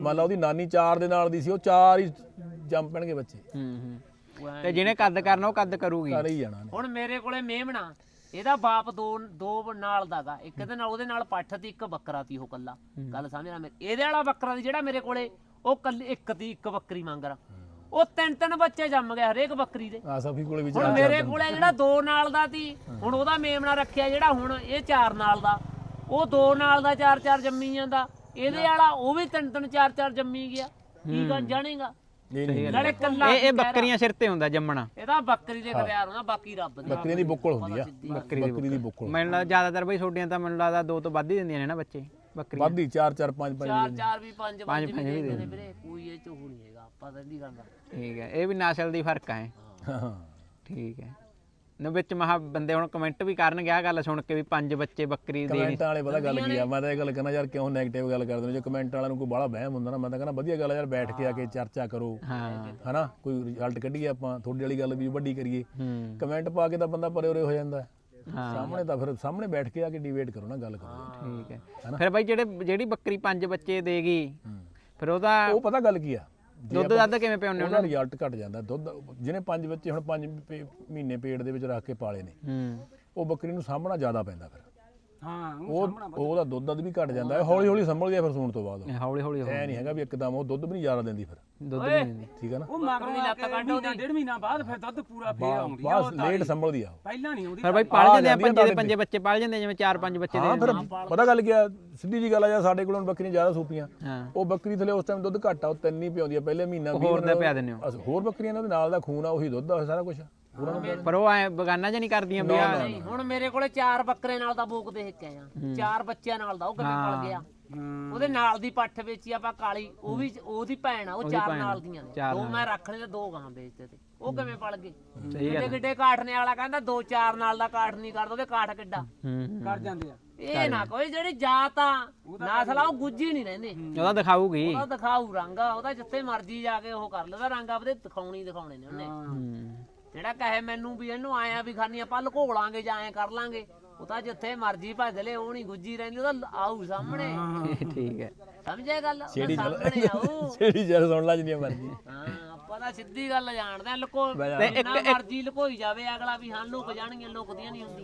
ਮੰਨ ਲਾ ਉਹਦੀ ਨਾਨੀ ਚਾਰ ਦੇ ਨਾਲ ਦੀ ਸੀ ਉਹ ਚਾਰ ਹੀ ਜੰਮ ਪੈਣਗੇ ਬੱਚੇ। ਹੂੰ ਹੂੰ। ਤੇ ਜਿਹਨੇ ਕੱਦ ਕਰਨਾ ਉਹ ਕੱਦ ਕਰੂਗੀ। ਕਰ ਹੀ ਜਾਣਾ ਨੇ ਹੁਣ ਮੇਰੇ ਕੋਲੇ ਮੇਮਣਾ ਇਹਦਾ ਬਾਪ ਦੋ ਦੋ ਨਾਲ ਦਾਗਾ ਇੱਕ ਦੇ ਨਾਲ ਉਹਦੇ ਨਾਲ ਪੱਠ ਤੇ ਇੱਕ ਬੱਕਰਾ ਤੀ ਉਹ ਕੱਲਾ। ਗੱਲ ਸਮਝ ਲੈ ਮੇਰੇ? ਇਹਦੇ ਵਾਲਾ ਬੱਕਰਾ ਦੀ ਜਿਹੜਾ ਮੇਰੇ ਕੋਲੇ ਉਹ ਕੱਲੀ ਇੱਕ ਦੀ ਇੱਕ ਬੱਕਰੀ ਮੰਗ ਰਾ। ਉਹ ਤਿੰਨ ਤਿੰਨ ਬੱਚੇ ਜੰਮ ਗਏ ਹਰੇਕ ਬੱਕਰੀ ਦੇ। ਆ ਸਫੀ ਕੋਲੇ ਵੀ ਹੁਣ ਮੇਰੇ ਕੋਲੇ ਜਿਹੜਾ ਦੋ ਨਾਲ ਦਾ ਤੀ ਹੁਣ ਉਹਦਾ ਮੇਮਣਾ ਰੱਖਿਆ ਜਿਹੜਾ ਹੁਣ ਇਹ ਚਾਰ ਨਾਲ ਦਾ। ਉਹ ਦੋ ਨਾਲ ਦਾ ਚਾਰ ਚਾਰ ਜੰਮੀ ਜਾਂਦਾ। ਇਹਦੇ ਵਾਲਾ ਉਹ ਵੀ ਤਿੰਨ ਤਿੰਨ ਚਾਰ ਚਾਰ ਜੰਮੀ ਗਿਆ। ਕੀ ਗੱਲ ਜਾਣੇਗਾ? ਇਹ ਨਹੀਂ ਨਾਲੇ ਕੱਲਾ ਇਹ ਇਹ ਬੱਕਰੀਆਂ ਸਿਰ ਤੇ ਹੁੰਦਾ ਜੰਮਣਾ। ਇਹਦਾ ਬੱਕਰੀ ਦੇ ਕਰਿਆਰ ਹੁੰਦਾ ਬਾਕੀ ਰੱਬ ਦੀ ਬੱਕਰੀਆਂ ਦੀ ਬੁੱਕਲ ਹੁੰਦੀ ਆ। ਬੱਕਰੀ ਦੀ ਬੁੱਕਲ। ਮੈਨੂੰ ਲੱਗਦਾ ਜ਼ਿਆਦਾਤਰ ਬਈ ਛੋਟੀਆਂ ਤਾਂ ਮੈਨੂੰ ਲੱਗਦਾ ਦੋ ਤੋਂ ਵੱਧ ਹੀ ਦਿੰਦੀਆਂ ਨੇ ਨਾ ਬੱਚੇ ਬੱਕਰੀਆਂ। ਵਾਧੀ 4 4 5 5 ਚਾਰ ਚਾਰ ਵੀ ਪੰਜ ਪੰਜ ਵੀ ਦੇ ਨੇ ਵੀਰੇ ਕੋਈ ਇਹ ਚ ਨਹੀਂ ਹੈਗਾ ਪਤਾ ਨਹੀਂ ਕਰਦਾ ਠੀਕ ਹੈ ਇਹ ਵੀ ਨਸਲ ਦੀ ਫ਼ਰਕ ਹੈ ਹਾਂ। ਠੀਕ ਹੈ। ਨੇ ਵਿੱਚ ਮਹਾ ਬੰਦੇ ਹੁਣ ਕਮੈਂਟ ਵੀ ਕਰਨਗੇ ਆ ਗੱਲ ਸੁਣ ਕੇ ਵੀ ਪੰਜ ਬੱਚੇ ਬੱਕਰੀ ਦੇਣੀ। ਕਮੈਂਟ ਵਾਲੇ ਪਤਾ ਗੱਲ ਕੀ ਆ ਮੈਂ ਤਾਂ ਇਹ ਗੱਲ ਕਹਿੰਦਾ ਯਾਰ ਕਿਉਂ 네ਗੇਟਿਵ ਗੱਲ ਕਰਦੇ ਨੇ? ਜੇ ਕਮੈਂਟ ਵਾਲਿਆਂ ਨੂੰ ਕੋਈ ਬਾਹਲਾ ਵਹਿਮ ਹੁੰਦਾ ਨਾ ਮੈਂ ਤਾਂ ਕਹਿੰਦਾ ਵਧੀਆ ਗੱਲ ਆ ਯਾਰ ਬੈਠ ਕੇ ਆ ਕੇ ਚਰਚਾ ਕਰੋ। ਹਾਂ। ਹਨਾ? ਕੋਈ ਰਿਜ਼ਲਟ ਕੱਢੀਏ ਆਪਾਂ ਤੁਹਾਡੀ ਵਾਲੀ ਗੱਲ ਵੀ ਵੱਡੀ ਕਰੀਏ। ਕਮੈਂਟ ਪਾ ਕੇ ਤਾਂ ਬੰਦਾ ਪਰੇ ਉਰੇ ਹੋ ਜਾਂਦਾ। ਸਾਹਮਣੇ ਤਾਂ ਫਿਰ ਸਾਹਮਣੇ ਬੈਠ ਕੇ ਆ ਕੇ ਡਿਬੇਟ ਕਰੋ ਨਾ ਗੱਲ ਕਰੋ। ਠੀਕ ਹੈ। ਫਿਰ ਬਾਈ ਜਿਹੜੇ ਜਿਹੜੀ ਬੱਕਰੀ ਪੰਜ ਬੱਚੇ ਦੇਗੀ ਫਿਰ ਉਹਦਾ ਉਹ ਪਤਾ ਗੱਲ ਕੀ ਆ? ਦੁੱਧ ਦੱਧ ਕਿਵੇਂ ਪਿਆਉਂਦੇ ਉਹਨਾਂ ਦਾ ਰਿਜ਼ਲਟ ਘਟ ਜਾਂਦਾ ਦੁੱਧ ਜਿਹਨੇ ਪੰਜ ਬੱਚੇ ਹੁਣ ਪੰਜ ਮਹੀਨੇ ਪੇਟ ਦੇ ਵਿੱਚ ਰੱਖ ਕੇ ਪਾਲੇ ਨੇ ਹੂੰ। ਉਹ ਬੱਕਰੀ ਨੂੰ ਸਾਹਮਣਾ ਜ਼ਿਆਦਾ ਪੈਂਦਾ ਫਿਰ। ਹਾਂ ਉਹ ਉਹ ਉਹਦਾ ਦੁੱਧ ਦੱਧ ਵੀ ਘਟ ਜਾਂਦਾ ਹੌਲੀ ਹੌਲੀ ਸੰਭਲਦੀ ਆ ਫਿਰ ਸੂਣ ਤੋਂ ਬਾਅਦ। ਹੌਲੀ ਹੌਲੀ ਐ ਨਹੀਂ ਹੈਗਾ ਵੀ ਇੱਕਦਮ ਉਹ ਦੁੱਧ ਵੀ ਨਹੀਂ ਜ਼ਿਆਦਾ ਦਿੰਦੀ ਫਿਰ। ਦੁੱਧ ਵੀ ਨਹੀਂ ਦਿੰਦੀ। ਠੀਕ ਹੈ ਨਾ? ਉਹ ਮਗਰੋਂ ਆ ਕੇ ਮਹੀਨਾ ਡੇਢ ਮਹੀਨਾ ਬਾਅਦ ਫਿਰ ਦੁੱਧ ਪੂਰਾ ਫੇਰ ਆਉਂਦੀ ਆ ਬਸ ਲੇਟ ਸੰਭਲਦੀ ਆ ਉਹ। ਪਹਿਲਾਂ ਨਹੀਂ ਆਉਂਦੀ ਫਿਰ ਬਾਈ ਪਾਲ ਜਾਂਦੇ ਆ ਪੰਜੇ ਦੇ ਪੰਜੇ ਬੱਚੇ ਪਾਲ ਜਾਂਦੇ ਜਿਵੇਂ ਚਾਰ ਪੰਜ ਬੱਚੇ ਹਾਂ ਦੇ ਫਿਰ ਪਤਾ ਗੱਲ ਕੀ ਆ ਸਿੱਧੀ ਜੀ ਗੱਲ ਆ ਯਾਰ ਸਾਡੇ ਕੋਲੋਂ ਬੱਕਰੀਆਂ ਜ਼ਿਆਦਾ ਸੂਪੀਆਂ। ਹਾਂ। ਉਹ ਬੱਕਰੀ ਥਲੇ ਉਸ ਟਾਈਮ ਦੁੱਧ ਘੱਟ ਆ ਉਹ ਤਿੰਨ ਹੀ ਪਿਆਉਂਦੀ ਆ ਪਹਿਲੇ ਮਹੀਨਾ ਵੀਹ ਹੋਰ ਦਿਨ ਦਾ ਪਿਆ ਦਿੰਦੇ ਹੋ। ਅਸ- ਹੋਰ ਬੱਕਰੀਆਂ ਉਹਦੇ ਨਾਲ ਦਾ ਖੂਨ ਆ ਉਹੀ ਦੁੱਧ ਆ ਸਾਰਾ ਕੁਝ ਪਰ ਉਹ ਐ ਬਗਾਨਾ ਜਾਂ ਨਹੀਂ ਕਰਦੀਆਂ ਵੀ ਆ ਨਹੀਂ ਹੁਣ ਮੇਰੇ ਕੋਲੇ ਚਾਰ ਬੱਕਰੇ ਨਾਲ ਦਾ ਬੋਕ ਦੇਖ ਕੇ ਆਇਆ। ਚਾਰ ਬੱਚਿਆਂ ਨਾਲ ਦਾ ਉਹ ਕਿਵੇਂ ਪਲ ਗਿਆ। ਉਹਦੇ ਨਾਲ ਦੀ ਪੱਠ ਵੇਚੀ ਆਪਾਂ ਕਾਲੀ ਉਹ ਵੀ ਉਹਦੀ ਭੈਣ ਆ ਉਹ ਚਾਰ ਨਾਲ ਦੀਆਂ ਨੇ। ਦੋ ਮੈਂ ਰੱਖ ਲਏ ਤੇ ਦੋ ਗਾਂ ਵੇਚਦੇ ਤੇ। ਉਹ ਕਿਵੇਂ ਪਲ ਗਏ? ਸਹੀ ਕਿੱਡੇ ਕਿੱਡੇ ਕਾਠਨੇ ਵਾਲਾ ਕਹਿੰਦਾ ਦੋ ਚਾਰ ਨਾਲ ਦਾ ਕਾਠ ਨਹੀਂ ਕਰਦਾ ਉਹਦੇ ਕਾਠ ਕਿੱਡਾ? ਕਰ ਜਾਂਦੇ ਆ। ਇਹ ਨਾ ਕੋਈ ਜਿਹੜੀ ਜਾਤ ਆ ਨਸਲ ਆ ਉਹ ਗੁੱਜੀ ਨਹੀਂ ਰਹਿੰਦੇ। ਉਹਦਾ ਦਿਖਾਊਗੀ। ਉਹਦਾ ਦਿਖਾਊ ਰੰਗ ਆ, ਉਹਦਾ ਜਿੱਥੇ ਮਰਜ਼ੀ ਜਾ ਕੇ ਉਹ ਕਰ ਲੈਦਾ ਰੰਗ ਆਪਦੇ ਦਿਖਾਉਣੀ ਦਿਖਾਉਣੇ ਨੇ ਉਹਨੇ। ਜਿਹੜਾ ਕਹੇ ਮੈਨੂੰ ਵੀ ਇਹਨੂੰ ਆਇਆ ਵੀ ਖਾਨੀ ਆਪਾਂ ਲੁਕੋ ਲਾਂਗੇ ਜਾਂ ਐ ਕਰ ਲਾਂਗੇ। ਉਹ ਤਾਂ ਜਿੱਥੇ ਮਰਜ਼ੀ ਭੱਜ ਲੈ ਉਹ ਨਹੀਂ ਗੁੱਜੀ ਰਹਿੰਦੀ ਉਹਦਾ ਆਊ ਸਾਹਮਣੇ। ਠੀਕ ਹੈ। ਸਮਝਿਆ ਗੱਲ? ਸਾਹਮਣੇ ਆਊ। ਜਿਹੜੀ ਜਰ ਸੁਣ ਲਾ ਜਿੰਨੀ ਮਰਜ਼ੀ। ਹਾਂ ਆਪਾਂ ਤਾਂ ਸਿੱਧੀ ਗੱਲ ਜਾਣਦੇ ਆ ਲੁਕੋ ਤੇ ਇੱਕ- ਨਾ ਮਰਜ਼ੀ ਲੁਕੋਈ ਜਾਵੇ ਅਗਲਾ ਵੀ ਹਾਂ ਲੁਕ ਜਾਣਗੀਆਂ ਲੁਕਦੀਆਂ ਨਹੀਂ ਹੁੰਦੀਆਂ।